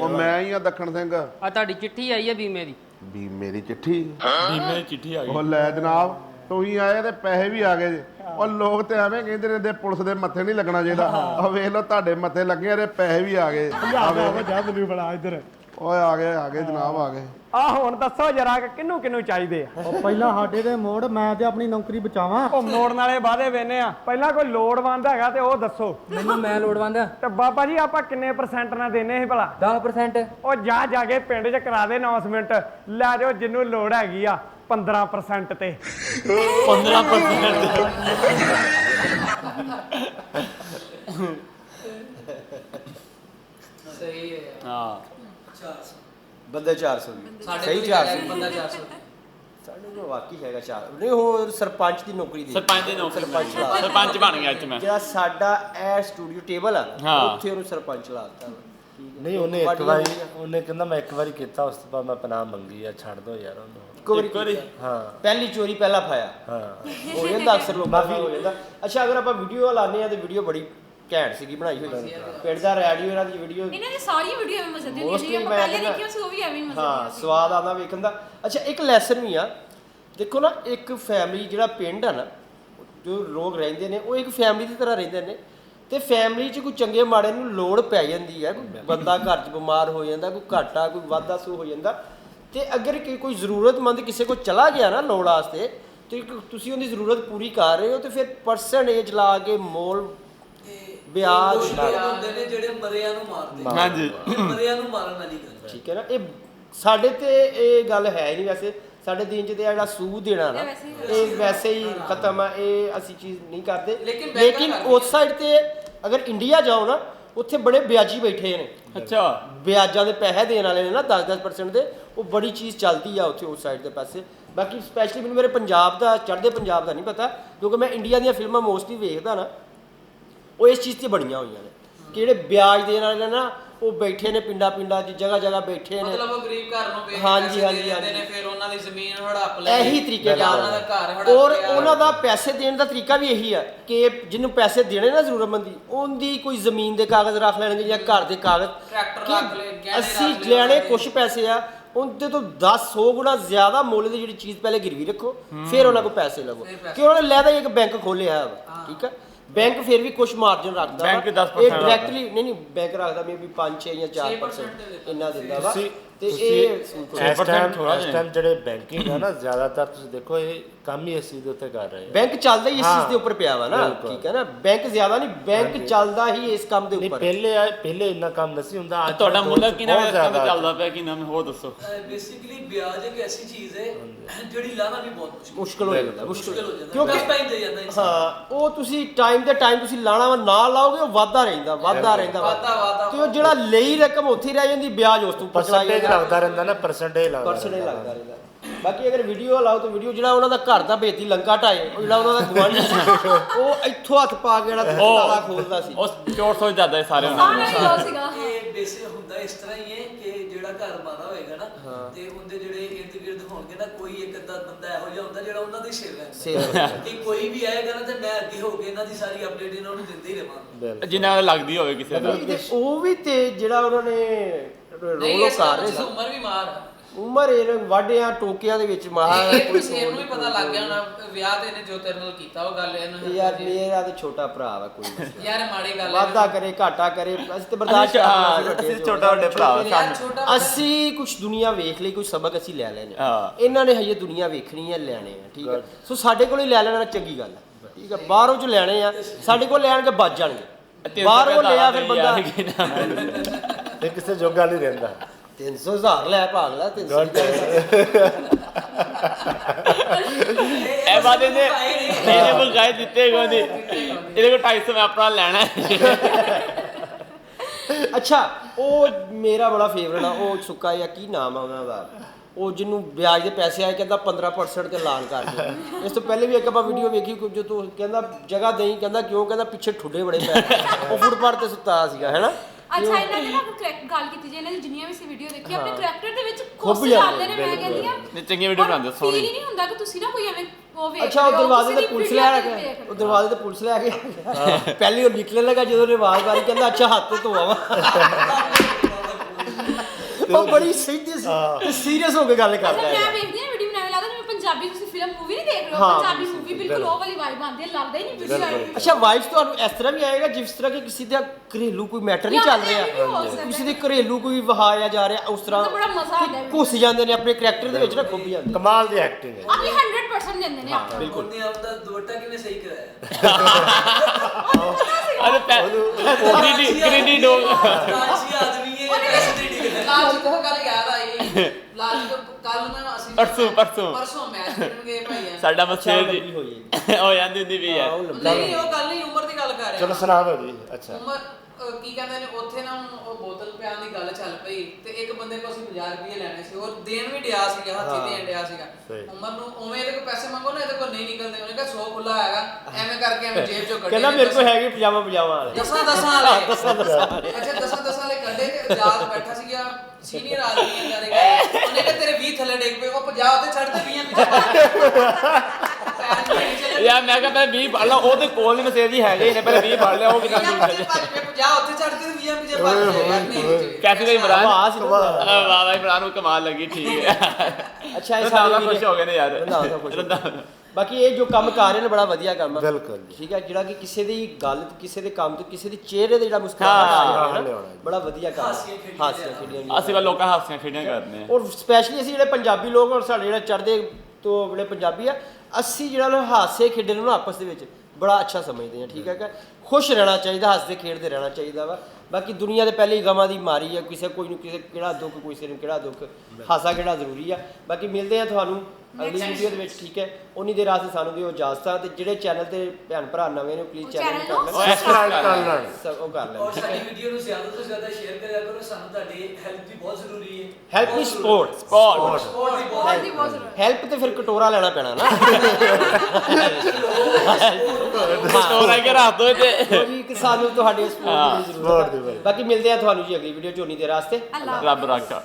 ਉਹ ਮੈਂ ਹੀ ਆ ਦੱਖਣ ਸਿੰਘ। ਆ ਤੁਹਾਡੀ ਚਿੱਠੀ ਆਈ ਹੈ ਬੀਮੇ ਦੀ। ਵੀ ਮੇਰੀ ਚਿੱਠੀ? ਬੀਮੇ ਦੀ ਚਿੱਠੀ ਆ ਗਈ ਉਹ ਲੈ ਜਨਾਬ। ਤੁਸੀਂ ਆਏ ਤੇ ਪੈਸੇ ਵੀ ਆ ਗਏ ਜੇ। ਉਹ ਲੋਕ ਤੇ ਐਵੇਂ ਕਹਿੰਦੇ ਨੇ ਦੇ ਪੁਲਿਸ ਦੇ ਮੱਥੇ ਨਹੀਂ ਲੱਗਣਾ ਚਾਹੀਦਾ। ਆ ਵੇਖ ਲਓ ਤੁਹਾਡੇ ਮੱਥੇ ਲੱਗੇ ਆ ਤੇ ਪੈਸੇ ਵੀ ਆ ਗਏ। ਜਾ ਜਾ ਜਾ ਮੈਨੂੰ ਬੜਾ ਇੱਧਰ। ਓਏ ਆ ਗਏ ਆ ਗਏ ਜਨਾਬ ਆ ਗਏ। ਆ ਹੁਣ ਦੱਸੋ ਜਰਾ ਕਿ ਕਿੰਨੂੰ ਕਿੰਨੂੰ ਚਾਹੀਦੇ ਆ? ਉਹ ਪਹਿਲਾਂ ਸਾਡੇ ਦੇ ਮੋੜ ਮੈਂ ਤੇ ਆਪਣੀ ਨੌਕਰੀ ਬਚਾਵਾਂ। ਉਹ ਮੋੜਨ ਵਾਲੇ ਵਾਅਦੇ ਵੇਨੇ ਆ। ਪਹਿਲਾਂ ਕੋਈ ਲੋੜਵੰਦ ਹੈਗਾ ਤੇ ਉਹ ਦੱਸੋ। ਮੈਨੂੰ ਮੈਂ ਲੋੜਵੰਦ ਆ। ਤੇ ਬਾਬਾ ਜੀ ਆਪਾਂ ਕਿੰਨੇ ਪਰਸੈਂਟ ਨਾਲ ਦੇਨੇ ਸੀ ਭਲਾ? 10% ਉਹ ਜਾ ਜਾ ਕੇ ਪਿੰਡ 'ਚ ਕਰਾ ਦੇ ਅਨਾਉਂਸਮੈਂਟ ਲੈ ਜਾਓ ਜਿੰਨੂੰ ਲੋੜ ਹੈਗੀ ਆ। 15% ਤੇ। 15% ਸਹੀ ਹੈ ਹਾਂ। ਬੰਦੇ 400 ਵੀ ਸਹੀ 400 ਬੰਦਾ 400 ਸਾਡੇ ਕੋਲ ਵਾਕਈ ਹੈਗਾ 4 ਨਹੀਂ ਹੋਰ ਸਰਪੰਚ ਦੀ ਨੌਕਰੀ ਦੀ। ਸਰਪੰਚ ਦੀ ਨੌਕਰੀ। ਸਰਪੰਚ ਲਾ ਸਰਪੰਚ ਬਣ ਗਿਆ ਇੱਥੇ ਮੈਂ। ਜਿਹੜਾ ਸਾਡਾ ਇਹ ਸਟੂਡੀਓ ਟੇਬਲ ਆ ਹਾਂ। ਉੱਥੇ ਉਹਨੂੰ ਸਰਪੰਚ ਲਾਤਾ ਨਹੀਂ ਉਹਨੇ ਇੱਕ ਵਾਰੀ। ਉਹਨੇ ਕਹਿੰਦਾ ਮੈਂ ਇੱਕ ਵਾਰੀ ਕੀਤਾ ਉਸ ਤੋਂ ਬਾਅਦ ਮੈਂ ਪਨਾਹ ਮੰਗੀ ਆ ਛੱਡ ਦੋ ਯਾਰ ਉਹਨੂੰ। ਇੱਕੋ ਵਾਰੀ ਇੱਕੋ ਵਾਰੀ? ਕੀਤਾ। ਹਾਂ। ਪਹਿਲੀ ਚੋਰੀ ਪਹਿਲਾ ਫਾਇਆ ਹਾਂ। ਹੋ ਜਾਂਦਾ ਅਕਸਰ ਲੋਕਾਂ ਦਾ ਹੋ ਜਾਂਦਾ। ਅੱਛਾ ਅਗਰ ਆਪਾਂ ਵੀਡੀਓ ਲਾਉਂਦੇ ਆ ਤੇ ਵੀਡੀਓ ਬੜੀ ਘੈਂਟ ਸੀਗੀ ਬਣਾਈ ਹੋਈ ਪਿੰਡ ਦਾ ਰੈਡੀਓ ਇਹਨਾਂ ਦੀ ਵੀਡੀਓ ਇਹਨਾਂ ਦੀ ਸਾਰੀਆਂ ਵੀਡੀਓ ਐਵੇਂ ਮਜ਼ੇ ਦੀਆਂ Mostly ਜਿਹੜੀਆਂ ਆਪਾਂ ਮੈਂ ਪਹਿਲੇ ਕਹਿੰਦਾ- ਦੇਖੀਆਂ ਸੀ ਉਹ ਵੀ ਐਵੇਂ ਹੀ ਮਜ਼ੇ ਹਾਂ ਦੀਆਂ ਸੀ ਸਵਾਦ ਆਉਂਦਾ ਵੇਖਣ ਦਾ। ਅੱਛਾ ਇੱਕ ਲੈਸਨ ਵੀ ਆ। ਦੇਖੋ ਨਾ ਇੱਕ ਫੈਮਿਲੀ ਜਿਹੜਾ ਪਿੰਡ ਆ ਨਾ ਜੋ ਲੋਕ ਰਹਿੰਦੇ ਨੇ ਉਹ ਇੱਕ ਫੈਮਿਲੀ ਦੀ ਤਰ੍ਹਾਂ ਰਹਿੰਦੇ ਨੇ। ਤੇ ਫੈਮਿਲੀ 'ਚ ਕੋਈ ਚੰਗੇ ਮਾੜੇ ਨੂੰ ਲੋੜ ਪੈ ਜਾਂਦੀ ਹੈ ਕੋਈ ਬੰਦਾ ਘਰ 'ਚ ਬਿਮਾਰ ਹੋ ਜਾਂਦਾ ਕੋਈ ਘਾਟਾ ਕੋਈ ਵਾਧਾ ਸੂ ਹੋ ਜਾਂਦਾ। ਤੇ ਅਗਰ ਕਿ ਕੋਈ ਜ਼ਰੂਰਤਮੰਦ ਕਿਸੇ ਕੋਲ ਚਲਾ ਗਿਆ ਨਾ ਲੋੜ ਵਾਸਤੇ ਤੇ ਤੁਸੀਂ ਉਹਦੀ ਜ਼ਰੂਰਤ ਪੂਰੀ ਕਰ ਰਹੇ ਹੋ ਤੇ ਫਿਰ ਪਰਸੈਂਟੇਜ ਲਾ ਕੇ ਮੋਲ ਵਿਆਜ ਲਾ ਕੇ ਹੁੰਦੇ ਨੇ ਜਿਹੜੇ ਮਰਿਆਂ ਨੂੰ ਮਾਰਦੇ ਹਾਂਜੀ। ਮਰਿਆਂ ਨੂੰ ਮਾਰਨ ਵਾਲੀ ਗੱਲ ਠੀਕ ਹੈ ਨਾ ਇਹ ਸਾਡੇ ਤੇ ਇਹ ਗੱਲ ਹੈ ਹੀ ਨਹੀਂ ਵੈਸੇ। ਸਾਡੇ ਦਿਨ ਚ ਤੇ ਜਿਹੜਾ ਸੂਦ ਦੇਣਾ ਨਾ ਇਹ ਵੈਸੇ ਹੀ ਹੀ ਖਤਮ ਆ ਇਹ ਅਸੀਂ ਚੀਜ਼ ਨਹੀਂ ਕਰਦੇ। ਲੇਕਿਨ। ਉਸ ਸਾਈਡ ਤੇ ਅਗਰ ਇੰਡੀਆ ਜਾਓ ਨਾ ਉੱਥੇ ਬੜੇ ਵਿਆਜੀ ਬੈਠੇ ਨੇ। ਅੱਛਾ। ਵਿਆਜਾਂ ਦੇ ਪੈਸੇ ਦੇਣ ਵਾਲੇ ਨੇ ਨਾ 10-10% ਦੇ। ਉਹ ਬੜੀ ਚੀਜ਼ ਚੱਲਦੀ ਆ ਉੱਥੇ ਉਸ ਸਾਈਡ ਦੇ ਪਾਸੇ। ਬਾਕੀ ਸਪੈਸ਼ਲੀ ਮੈਨੂੰ ਮੇਰੇ ਪੰਜਾਬ ਦਾ ਚੜ੍ਹਦੇ ਪੰਜਾਬ ਦਾ ਨਹੀਂ ਪਤਾ ਕਿਉਂਕਿ ਮੈਂ ਇੰਡੀਆ ਦੀਆਂ ਫਿਲਮਾਂ ਮੋਸਟਲੀ ਵੇਖਦਾ ਨਾ ਉਹ ਇਸ ਚੀਜ਼ ਤੇ ਬਣੀਆਂ ਹੋਈਆਂ ਨੇ। ਕਿ ਜਿਹੜੇ ਵਿਆਜ ਦੇਣ ਵਾਲੇ ਨੇ ਨਾ ਉਹ ਬੈਠੇ ਨੇ ਪਿੰਡਾਂ ਪਿੰਡਾਂ 'ਚ ਜਗ੍ਹਾ ਜਗ੍ਹਾ ਬੈਠੇ ਨੇ ਮਤਲਬ ਉਹ ਗਰੀਬ ਘਰ ਨੂੰ ਵੇਚ ਹਾਂਜੀ, ਪੈਸੇ ਹਾਂਜੀ, ਹਾਂਜੀ। ਨੇ ਫਿਰ ਉਹਨਾਂ ਦੀ ਜ਼ਮੀਨ ਹੜਪ ਲੈ ਇਹੀ ਤਰੀਕੇ ਨਾਲ ਉਹਨਾਂ ਦਾ ਘਰ ਹੜਪ ਔਰ ਲਿਆ। ਉਹਨਾਂ ਦਾ ਪੈਸੇ ਦੇਣ ਦਾ ਤਰੀਕਾ ਵੀ ਇਹੀ ਆ ਕਿ ਜਿਹਨੂੰ ਪੈਸੇ ਦੇਣੇ ਨਾ ਜ਼ਰੂਰਤਮੰਦੀ ਉਹਦੀ ਕੋਈ ਜ਼ਮੀਨ ਦੇ ਕਾਗਜ਼ ਰੱਖ ਲੈਣਗੇ ਜਾਂ ਘਰ ਦੇ ਕਾਗਜ਼ ਟਰੈਕਟਰ ਕਿ ਰੱਖ ਲੈ ਗਹਿਣੇ ਅਸੀਂ ਰੱਖ ਲੈਣੇ ਉਹਨਾਂ। ਕੁਝ ਪੈਸੇ ਆ ਉਹਦੇ ਤੋਂ 10 100 ਗੁਣਾ ਜ਼ਿਆਦਾ ਮੁੱਲ ਦੀ ਜਿਹੜੀ ਚੀਜ਼ ਪਹਿਲੇ ਗਿਰਵੀ ਰੱਖੋ ਫਿਰ ਉਹਨਾਂ ਕੋਲ ਪੈਸੇ ਲਵੋ ਫਿਰ ਪੈਸੇ। ਕਿ ਉਹਨਾਂ ਨੇ ਲੈਦਾ ਇੱਕ ਬੈਂਕ ਖੋਲਿਆ ਠੀਕ ਆ ਬੈਂਕ ਫਿਰ ਵੀ ਕੁਝ ਮਾਰਜਨ ਰੱਖਦਾ 10% ਇਹ। ਡਾਇਰੈਕਟਲੀ ਨਹੀਂ ਨਹੀਂ ਬੈਂਕ ਰੱਖਦਾ ਮੇ ਵੀ 5 6 ਜਾਂ 4% 6% ਦੇ ਦਿੱਤਾ। ਇੰਨਾ ਦਿੰਦਾ ਵਾ ਤੁਸੀਂ ਤੇ ਇਹ ਇਸ 6% ਟਾਈਮ ਇਸ। ਟਾਈਮ ਜਿਹੜੇ ਬੈਂਕਿੰਗ ਹੈ ਨਾ ਜ਼ਿਆਦਾਤਰ ਤੁਸੀਂ ਦੇਖੋ ਇਹ ਕੰਮ ਹੀ ਇਸ ਚੀਜ਼ ਦੇ ਉੱਤੇ ਕਰ ਰਹੇ ਆ। ਬੈਂਕ ਚੱਲਦਾ ਹੀ ਇਸ ਚੀਜ਼ ਦੇ ਉੱਪਰ ਪਿਆ ਵਾ ਨਾ। ਠੀਕ ਹੈ ਨਾ? ਬੈਂਕ ਜ਼ਿਆਦਾ ਨਹੀਂ ਬੈਂਕ ਚੱਲਦਾ ਹੀ ਇਸ ਕੰਮ ਦੇ ਨਹੀਂ ਉੱਪਰ। ਪਹਿਲੇ ਆ ਪਹਿਲੇ ਇੰਨਾ ਕੰਮ ਨਹੀਂ ਸੀ ਹੁੰਦਾ ਅੱਜ ਤੁਹਾਡਾ ਮੁੱਲਾ ਕੀ ਨਾਮ ਇਸ ਕੰਮ ਚੱਲਦਾ ਪਿਆ ਕੀ ਨਾਮ ਹੈ ਹੋਰ ਦੱਸੋ। ਬੇਸਿਕਲੀ ਵਿਆਜ ਇੱਕ ਐਸੀ ਚੀਜ਼ ਹੈ ਜਿਹੜੀ ਲਾਣਾ ਵੀ ਬਹੁਤ ਮੁਸ਼ਕਿਲ ਹੋ ਜਾਂਦਾ ਮੁਸ਼ਕਿਲ ਹੋ ਜਾਂਦਾ। ਕਿਉਂਕਿ ਟਾਈਮ ਦੇ ਜਾਂਦਾ ਹਾਂ ਉਹ ਤੁਸੀਂ ਟਾਈਮ ਦੇ ਟਾਈਮ ਤੁਸੀਂ ਲਾਣਾ ਨਾ ਲਾਓਗੇ ਉਹ ਵਾਧਾ ਰਹਿੰਦਾ ਵਾਧਾ ਰਹਿੰਦਾ। ਵਾਧਾ- ਵਾਧਾ। ਤੇ ਉਹ ਜਿਹੜਾ ਲਈ ਰਕਮ ਉੱਥੇ ਰਹਿ ਜਾਂਦੀ ਵਿਆਜ ਉਸ ਤੋਂ ਜਾਂਦਾ। ਲੱਗਦਾ ਰਹਿੰਦਾ ਨਾ ਪਰਸੈਂਟੇਜ ਲੱਗਦਾ ਪਰਸੈਂਟੇਜ ਲੱਗਦਾ ਰਹਿੰਦਾ। ਬਾਕੀ ਅਗਰ ਵੀਡੀਓ ਲਾਓ ਤਾਂ ਵੀਡੀਓ ਜਿਹੜਾ ਉਹਨਾਂ ਦਾ ਘਰ ਦਾ ਬੇਤੀ ਲੰਕਾ ਢਾਏ ਉਹ ਜਿਹੜਾ ਉਹਨਾਂ ਦਾ ਗਵਾਂਢੀ ਸੀ ਉਹ ਇੱਥੋਂ ਹੱਥ ਪਾ ਕੇ ਜਿਹੜਾ ਤਾਲਾ ਖੋਲਦਾ ਸੀ। ਉਸ ਚੋਰ ਸੋਚ ਜਾਂਦਾ ਹੈ ਸਾਰੇ ਉਹਨਾਂ ਨੂੰ ਸਾਰਾ ਹੀ ਸੀਗਾ ਇਹ ਬੇਸਿਕ ਹੁੰਦਾ ਇਸ ਤਰ੍ਹਾਂ ਹੀ ਹੈ ਕਿ ਜਿਹੜਾ ਘਰ ਬਾਣਾ ਹੋਏਗਾ ਨਾ ਤੇ ਉਹਦੇ ਜਿਹੜੇ ਇਰਦ ਗਿਰਦ ਹੋਣਗੇ ਨਾ ਕੋਈ ਇੱਕ ਅੱਧਾ ਬੰਦਾ ਇਹੋ ਜਿਹਾ ਹੁੰਦਾ ਜਿਹੜਾ ਉਹਨਾਂ ਦੀ ਸੇਵ ਕਿ ਕੋਈ ਵੀ ਆਏਗਾ ਨਾ ਤੇ ਮੈਂ ਅੱਗੇ ਹੋ ਕੇ ਇਹਨਾਂ ਦੀ ਸਾਰੀ ਅਪਡੇਟ ਇਹਨਾਂ ਨੂੰ ਦਿੰਦੇ ਹੀ ਰਵਾਂ ਜਿੰਨਾ ਲੱਗਦੀ ਹੋਵੇ ਕਿਸੇ ਦਾ। ਉਹ ਵੀ ਤੇ ਜਿਹੜਾ ਉਹਨਾਂ ਨੇ ਨਹੀਂ ਰੋਲੋ ਇਸ ਕਰ ਰਹੇ ਸੀ ਉਮਰ ਵੀ ਮਾਰ ਆ। ਉਮਰ ਇਹ ਵਾਢਿਆਂ ਟੋਕਿਆਂ ਦੇ ਵਿੱਚ ਮਾਰ ਇਹ ਕੋਈ ਇਹਨੂੰ ਵੀ ਪਤਾ ਲੱਗ ਗਿਆ ਹੋਣਾ ਵਿਆਹ ਤੇ ਇਹਨੇ ਜੋ ਤੇਰੇ ਨਾਲ ਕੀਤਾ ਉਹ ਗੱਲ ਇਹਨੂੰ ਯਾਰ ਮੇਰਾ ਤੇ ਛੋਟਾ ਭਰਾ ਵਾ ਕੋਈ ਨਹੀਂ। ਯਾਰ ਮਾੜੀ ਗੱਲ ਹੈ ਵਾਧਾ ਕਰੇ ਘਾਟਾ ਕਰੇ ਅਸੀਂ ਤੇ ਬਰਦਾਸ਼ਤ ਅਸੀਂ- ਹਾਂ, ਅਸੀਂ। ਛੋਟਾ ਵੱਡੇ ਭਰਾ ਛੋਟੇ ਨੇ। ਯਾਰ ਛੋਟਾ ਅਸੀਂ ਕੁਝ ਦੁਨੀਆ ਵੇਖ ਲਈ ਕੋਈ ਸਬਕ ਅਸੀਂ ਲੈ ਲੈਣੇ ਆ। ਹਾਂ। ਇਹਨਾਂ ਨੇ ਹਜੇ ਦੁਨੀਆ ਵੇਖਣੀ ਹੈ ਲੈਣੇ ਆ ਠੀਕ ਹੈ ਸੋ ਸਾਡੇ ਕੋਲ ਹੀ ਲੈ ਲੈਣਾ ਚੰਗੀ ਗੱਲ ਹੈ ਠੀਕ ਹੈ ਬਾਹਰੋਂ ਚ ਲੈਣੇ ਆ ਸਾਡੇ ਕੋਲ ਲੈਣ ਕੇ ਬਚ ਜਾਣਗੇ ਬਾਹਰੋਂ ਲਿਆ ਫਿਰ ਬੰਦਾ ਇਹ ਕਿਸੇ ਜੋਗਾ ਨਹੀਂ ਰਹਿੰਦਾ। 300 ਹਜ਼ਾਰ ਲੈ ਭਾਗ ਲੈ 300 ਇਹ ਬਾਤ ਇਹਨੇ ਇਹਨੇ ਬਗਾਇ ਦਿੱਤੇ ਕੋ ਨਹੀਂ ਇਹਦੇ ਕੋ 250 ਮੈਂ ਆਪਣਾ ਲੈਣਾ ਹੈ। ਅੱਛਾ ਉਹ ਮੇਰਾ ਬੜਾ ਫੇਵਰਟ ਆ ਉਹ ਸੁੱਕਾ ਜਾਂ ਕੀ ਨਾਮ ਆ ਉਹਨਾਂ ਦਾ? ਉਹ ਜਿਹਨੂੰ ਵਿਆਜ ਦੇ ਪੈਸੇ ਆਏ ਕਹਿੰਦਾ 15% ਤੇ ਲਾਲ ਕਰ ਦੇ। ਇਸ ਤੋਂ ਪਹਿਲੇ ਵੀ ਇੱਕ ਆਪਾਂ ਵੀਡੀਓ ਵੇਖੀ ਜੋ ਤੂੰ ਕਹਿੰਦਾ ਜਗ੍ਹਾ ਦੇਈ ਕਹਿੰਦਾ ਕਿਉਂ? ਕਹਿੰਦਾ ਪਿੱਛੇ ਠੁੱਡੇ ਬੜੇ ਪੈ ਉਹ ਫੁੱਟਪਾਥ ਤੇ ਸੁੱਤਾ ਸੀਗਾ ਹੈਨਾ ਅੱਛਾ ਇਹਨਾਂ ਦੇ ਨਾ ਕਰੈਕਟ ਗੱਲ ਕੀਤੀ ਜੇ ਇਹਨਾਂ ਦੀ ਜਿੰਨੀਆਂ ਵੀ ਸੀ ਵੀਡੀਓ ਦੇਖੀ ਆਪਣੇ ਕਰੈਕਟਰ ਦੇ ਵਿੱਚ ਖੁੱਸ ਜਾਂਦੇ ਨੇ ਮੈਂ ਕਹਿੰਦੀ ਆ। ਨਹੀਂ ਚੰਗੀ ਵੀਡੀਓ ਬਣਾਉਂਦੇ ਸੋਹਣੀ ਹੀ ਨਹੀਂ ਹੁੰਦਾ ਕਿ ਤੁਸੀਂ ਨਾ ਕੋਈ ਐਵੇਂ ਉਹ ਵੇਖ ਅੱਛਾ ਉਹ ਦਰਵਾਜ਼ੇ ਤੇ ਪੁਲਿਸ ਲੈ ਰਹੇ ਹੋ। ਉਹ ਦਰਵਾਜ਼ੇ ਤੇ ਪੁਲਿਸ ਲੈ ਕੇ ਪਹਿਲੀ ਉਹ ਨਿਕਲਣ ਲੱਗਾ ਜਦੋਂ ਨੇ ਆਵਾਜ਼ ਮਾਰੀ ਕਹਿੰਦਾ ਅੱਛਾ ਹੱਥ ਤੋਂ ਧੋਵਾ ਉਹ ਬੜੀ ਸਿੱਧੀ ਸੀ ਸੀਰੀਅਸ ਹੋ ਕੇ ਗੱਲ ਕਰਦਾ ਮੈਂ ਹੈ ਵੇਖਦੀ ਹਾਂ ਵੀਡੀਓ ਬਣਾਵੇ ਲੱਗਦਾ ਜਿਵੇਂ ਪੰਜਾਬੀ ਤੁਸੀਂ ਫਿਲਮ ਮੂਵੀ ਨਹੀਂ ਦੇਖ ਰਹੇ ਹੋ ਹਾਂ, ਪੰਜਾਬੀ ਮੂਵੀ ਬਿਲਕੁਲ ਉਹ ਵਾਲੀ ਵਾਈਬ ਆਉਂਦੀ ਹੈ ਲੱਗਦਾ ਹੀ ਨਹੀਂ ਵੀਡੀਓ ਆਈ ਅੱਛਾ ਵਾਈਫ ਤੁਹਾਨੂੰ ਇਸ ਤਰ੍ਹਾਂ ਵੀ ਆਏਗਾ ਜਿਸ ਤਰ੍ਹਾਂ ਕਿ ਕਿਸੇ ਦਾ ਘਰੇਲੂ ਕੋਈ ਮੈਟਰ ਨਹੀਂ ਚੱਲ ਹੋ ਰਿਹਾ ਕਿਸੇ ਦੇ ਘਰੇਲੂ ਕੋਈ ਵਹਾਇਆ ਜਾ ਰਿਹਾ ਉਸ ਤਰ੍ਹਾਂ ਬੜਾ ਮਜ਼ਾ ਆਉਂਦਾ ਹੈ। ਘੁਸ ਜਾਂਦੇ ਨੇ ਆਪਣੇ ਕਰੈਕਟਰ ਦੇ ਵਿੱਚ ਨਾ ਖੁੱਭ ਜਾਂਦੇ ਕਮਾਲ ਦੀ ਐਕਟਿੰਗ ਹੈ। ਆਪਣੀ 100% ਦਿੰਦੇ ਨੇ ਆਪਾਂ। ਬਿਲਕੁਲ। ਉਹਨੇ ਆਪਦਾ ਦੁਪੱਟਾ ਕਿਵੇਂ ਸਹੀ ਕਰਾਇਆ? ਅਰੇ ਪੈ ਕ੍ਰੈਡਿਟ ਕ੍ਰੈਡਿਟ ਹੋ ਆਦਮੀ ਹੈ ਡਿੱਗ ਲਾਲਚੀ ਤੋਂ ਗੱਲ ਯਾਦ ਆਈ। ਕੱਲ ਨਾ ਅਸੀਂ ਪਰਸੋਂ ਪਰਸੋਂ ਪਰਸੋਂ ਮੈਚ ਖੇਡਣਗੇ ਭਾਈਆ ਸਾਡਾ ਮਸੇਰ ਜੀ। ਹੈ। ਹੋ ਜਾਂਦੀ ਹੁੰਦੀ ਵੀ ਹੈ। ਉਹ ਨਹੀਂ ਉਹ ਗੱਲ ਨਹੀਂ ਉਮਰ ਦੀ ਗੱਲ ਕਰ ਰਿਹਾ। ਚਲੋ ਸੁਣਾ ਦਿਓ ਜੀ ਅੱਛਾ। ਉਮਰ ਅਹ, ਕੀ ਕਹਿੰਦੇ ਨੇ ਉੱਥੇ ਨਾ ਉਹ ਬੋਤਲ ਪਿਆਣ ਦੀ ਗੱਲ ਚੱਲ ਪਈ ਤੇ ਇੱਕ ਬੰਦੇ ਕੋਲ ਅਸੀਂ 50 ਰੁਪਏ ਲੈਣੇ ਸੀ। ਔਰ ਦੇਣ ਵੀ ਡਿਆ ਸੀਗਾ ਹੱਥੀ ਦੇਣ ਡਿਆ ਸੀਗਾ। ਉਮਰ ਨੂੰ ਉਵੇਂ ਇਹਦੇ ਕੋਲ ਪੈਸੇ ਮੰਗੋ ਨਾ ਇਹਦੇ ਕੋਲ ਨਹੀਂ ਨਿਕਲਦੇ। ਉਹਨੇ ਕਿਹਾ 100 ਖੁੱਲਾ ਹੈਗਾ ਐਵੇਂ ਕਰਕੇ ਐਵੇਂ ਜੇਬ ਚੋਂ ਕੱਢੇ ਕਹਿੰਦਾ ਮੇਰੇ ਕੋਲ ਹੈਗੇ ਪਜਾਮਾ ਪਜਾਮਾ ਵਾਲੇ। ਦਸਾਂ ਦਸਾਂ ਵਾਲੇ। ਦਸਾਂ ਦਸਾਂ ਵਾਲੇ ਅੱਛਾ ਦਸਾਂ ਦਸਾਂ ਵਾਲੇ ਕੱਢੇ ਤੇ ਜਾਗ ਬੈਠਾ ਸੀਗਾ ਸੀਨੀਅਰ ਆਦਮੀ ਜਾਰੇ ਗਏ ਉਹਨੇ ਕਿਹਾ ਤੇਰੇ 20 ਥੱਲੇ ਡੇਗ ਪਏ ਉਹ 50 ਉੱਤੇ ਛੱਡ ਤੇ 20 ਪਿੱਛੇ ਪਾ ਯਾਰ ਮੈਂ ਕਿਹਾ ਪਹਿਲੇ 20 ਫੜ ਲਾ ਉਹ ਤੇ ਕੋਲ ਨਹੀਂ ਮਸੇਜ ਹੀ ਹੈਗੇ ਹੀ ਨੇ ਪਹਿਲੇ 20 ਫੜ ਲਿਆ ਉਹ ਕਿਦਾਂ ਦੂਰ ਚੱਲੇ 50 ਉੱਤੇ ਛੱਡ ਕੇ 20 ਪਿੱਛੇ ਪਾ ਨਹੀਂ ਕੈਸੇ ਗਈ ਇਮਰਾਨ ਆਵਾਜ਼ ਹੀ ਨਾ ਵਾਹ ਵਾਹ ਇਮਰਾਨ ਨੂੰ ਕਮਾਲ ਲੱਗੀ ਠੀਕ ਹੈ ਅੱਛਾ ਇਹ ਰੰਧਾਵਾ ਸਾਰੇ ਖੁਸ਼ ਹੋ ਗਏ ਨੇ ਯਾਰ ਰੰਧਾਵਾ ਖੁਸ਼ ਹੋ ਗਏ। ਰੰਧਾਵਾ। ਬਾਕੀ ਇਹ ਜੋ ਕੰਮ ਕਰ ਰਹੇ ਨੇ ਬੜਾ ਵਧੀਆ ਕੰਮ ਹੈ ਬਿਲਕੁਲ ਜੀ। ਠੀਕ ਹੈ ਜਿਹੜਾ ਕਿ ਕਿਸੇ ਦੀ ਗੱਲ ਤੋਂ ਕਿਸੇ ਦੇ ਕੰਮ ਤੋਂ ਕਿਸੇ ਦੇ ਚਿਹਰੇ ਤੇ ਜਿਹੜਾ ਹਾਂ, ਮੁਸਕਰਾਹਟ ਆ ਹਾਂ, ਜਾਣਾ ਲਿਆਉਣਾ ਜੀ। ਬੜਾ ਵਧੀਆ ਕੰਮ ਹਾਸੀਆਂ ਹੈ ਖੇਡੀਆਂ ਹਾਸੀਆਂ ਖੇਡੀਆਂ ਅਸੀਂ ਵਾ ਲੋਕਾਂ ਹਾਸੀਆਂ ਖੇਡੀਆਂ ਕਰਦੇ ਆ ਔਰ ਸਪੈਸ਼ਲੀ ਅਸੀਂ ਜਿਹੜੇ ਪੰਜਾਬੀ ਲੋਕ ਔਰ ਸਾਡੇ ਜਿਹੜਾ ਚੜ੍ਹਦੇ ਤੋਂ ਜਿਹੜੇ ਪੰਜਾਬੀ ਆ ਅਸੀਂ ਜਿਹੜਾ ਨਾ ਹਾਸੇ ਖੇਡਣ ਨੂੰ ਨਾ ਆਪਸ ਦੇ ਵਿੱਚ ਬੜਾ ਅੱਛਾ ਸਮਝਦੇ ਆ ਠੀਕ ਹੈ ਕਿ ਖੁਸ਼ ਰਹਿਣਾ ਚਾਹੀਦਾ ਹੱਸਦੇ ਖੇਡਦੇ ਰਹਿਣਾ ਚਾਹੀਦਾ ਵਾ। ਬਾਕੀ ਦੁਨੀਆ ਦੇ ਪਹਿਲੇ ਹੀ ਗਮਾਂ ਦੀ ਮਾਰੀ ਆ ਕਿਸੇ ਕੋਈ ਨੂੰ ਕਿਸੇ ਕਿਹੜਾ ਦੁੱਖ ਕਿਸੇ ਨੂੰ ਕਿਹੜਾ ਦੁੱਖ ਹਾਸਾ ਕਿਹੜਾ ਜ਼ਰੂਰੀ ਆ। ਬਾਕੀ ਮਿਲਦੇ ਆ ਤੁਹਾਨੂੰ ਅਗਲੀ ਵੀਡੀਓ ਦੇ ਵਿੱਚ ਠੀਕ ਹੈ। ਉਨੀ ਦੇਰ ਵਾਸਤੇ ਸਾਨੂੰ ਦਿਓ ਇਜਾਜ਼ਤਾਂ ਤੇ ਜਿਹੜੇ ਚੈਨਲ ਤੇ ਭੈਣ ਭਰਾ ਨਵੇਂ ਨੇ ਪਲੀਜ਼ ਚੈਨਲ channel ਕਰ ਨੂੰ ਲੈਣ। ਸਬਸਕ੍ਰਾਈਬ ਕਰ ਲੈਣ। ਸਭ ਉਹ ਕਰ ਲੈਣ। ਸਾਡੀ ਹੈ। ਵੀਡੀਓ ਨੂੰ ਜ਼ਿਆਦਾ ਤੋਂ ਜ਼ਿਆਦਾ ਸ਼ੇਅਰ ਕਰਿਆ ਕਰੋ ਸਾਨੂੰ ਤੁਹਾਡੀ ਹੈਲਪ ਵੀ ਬਹੁਤ ਜ਼ਰੂਰੀ ਹੈ। ਹੈਲਪ ਸਪੋਰਟ ਸਪੋਰਟ ਸਪੋਰਟ ਦੀ ਬਹੁਤ ਦੀ ਬਹੁਤ ਹੈਲਪ ਤੇ ਫਿਰ ਕਟੋਰਾ ਲੈਣਾ ਪੈਣਾ ਨਾ। ਸਟੋਰ ਆ ਕੇ ਰੱਖ ਦੋ ਤੇ ਜੀ ਕਿ ਸਾਨੂੰ ਤੁਹਾਡੇ ਸਪੋਰਟ ਦੀ ਦੀ ਜ਼ਰੂਰਤ ਹੈ। ਬਾਕੀ ਮਿਲਦੇ ਆ ਤੁਹਾਨੂੰ ਜੀ ਅਗਲੀ ਵੀਡੀਓ ਚ ਉਨੀ ਦੇਰ ਰੱਬ ਰੱਖਾ।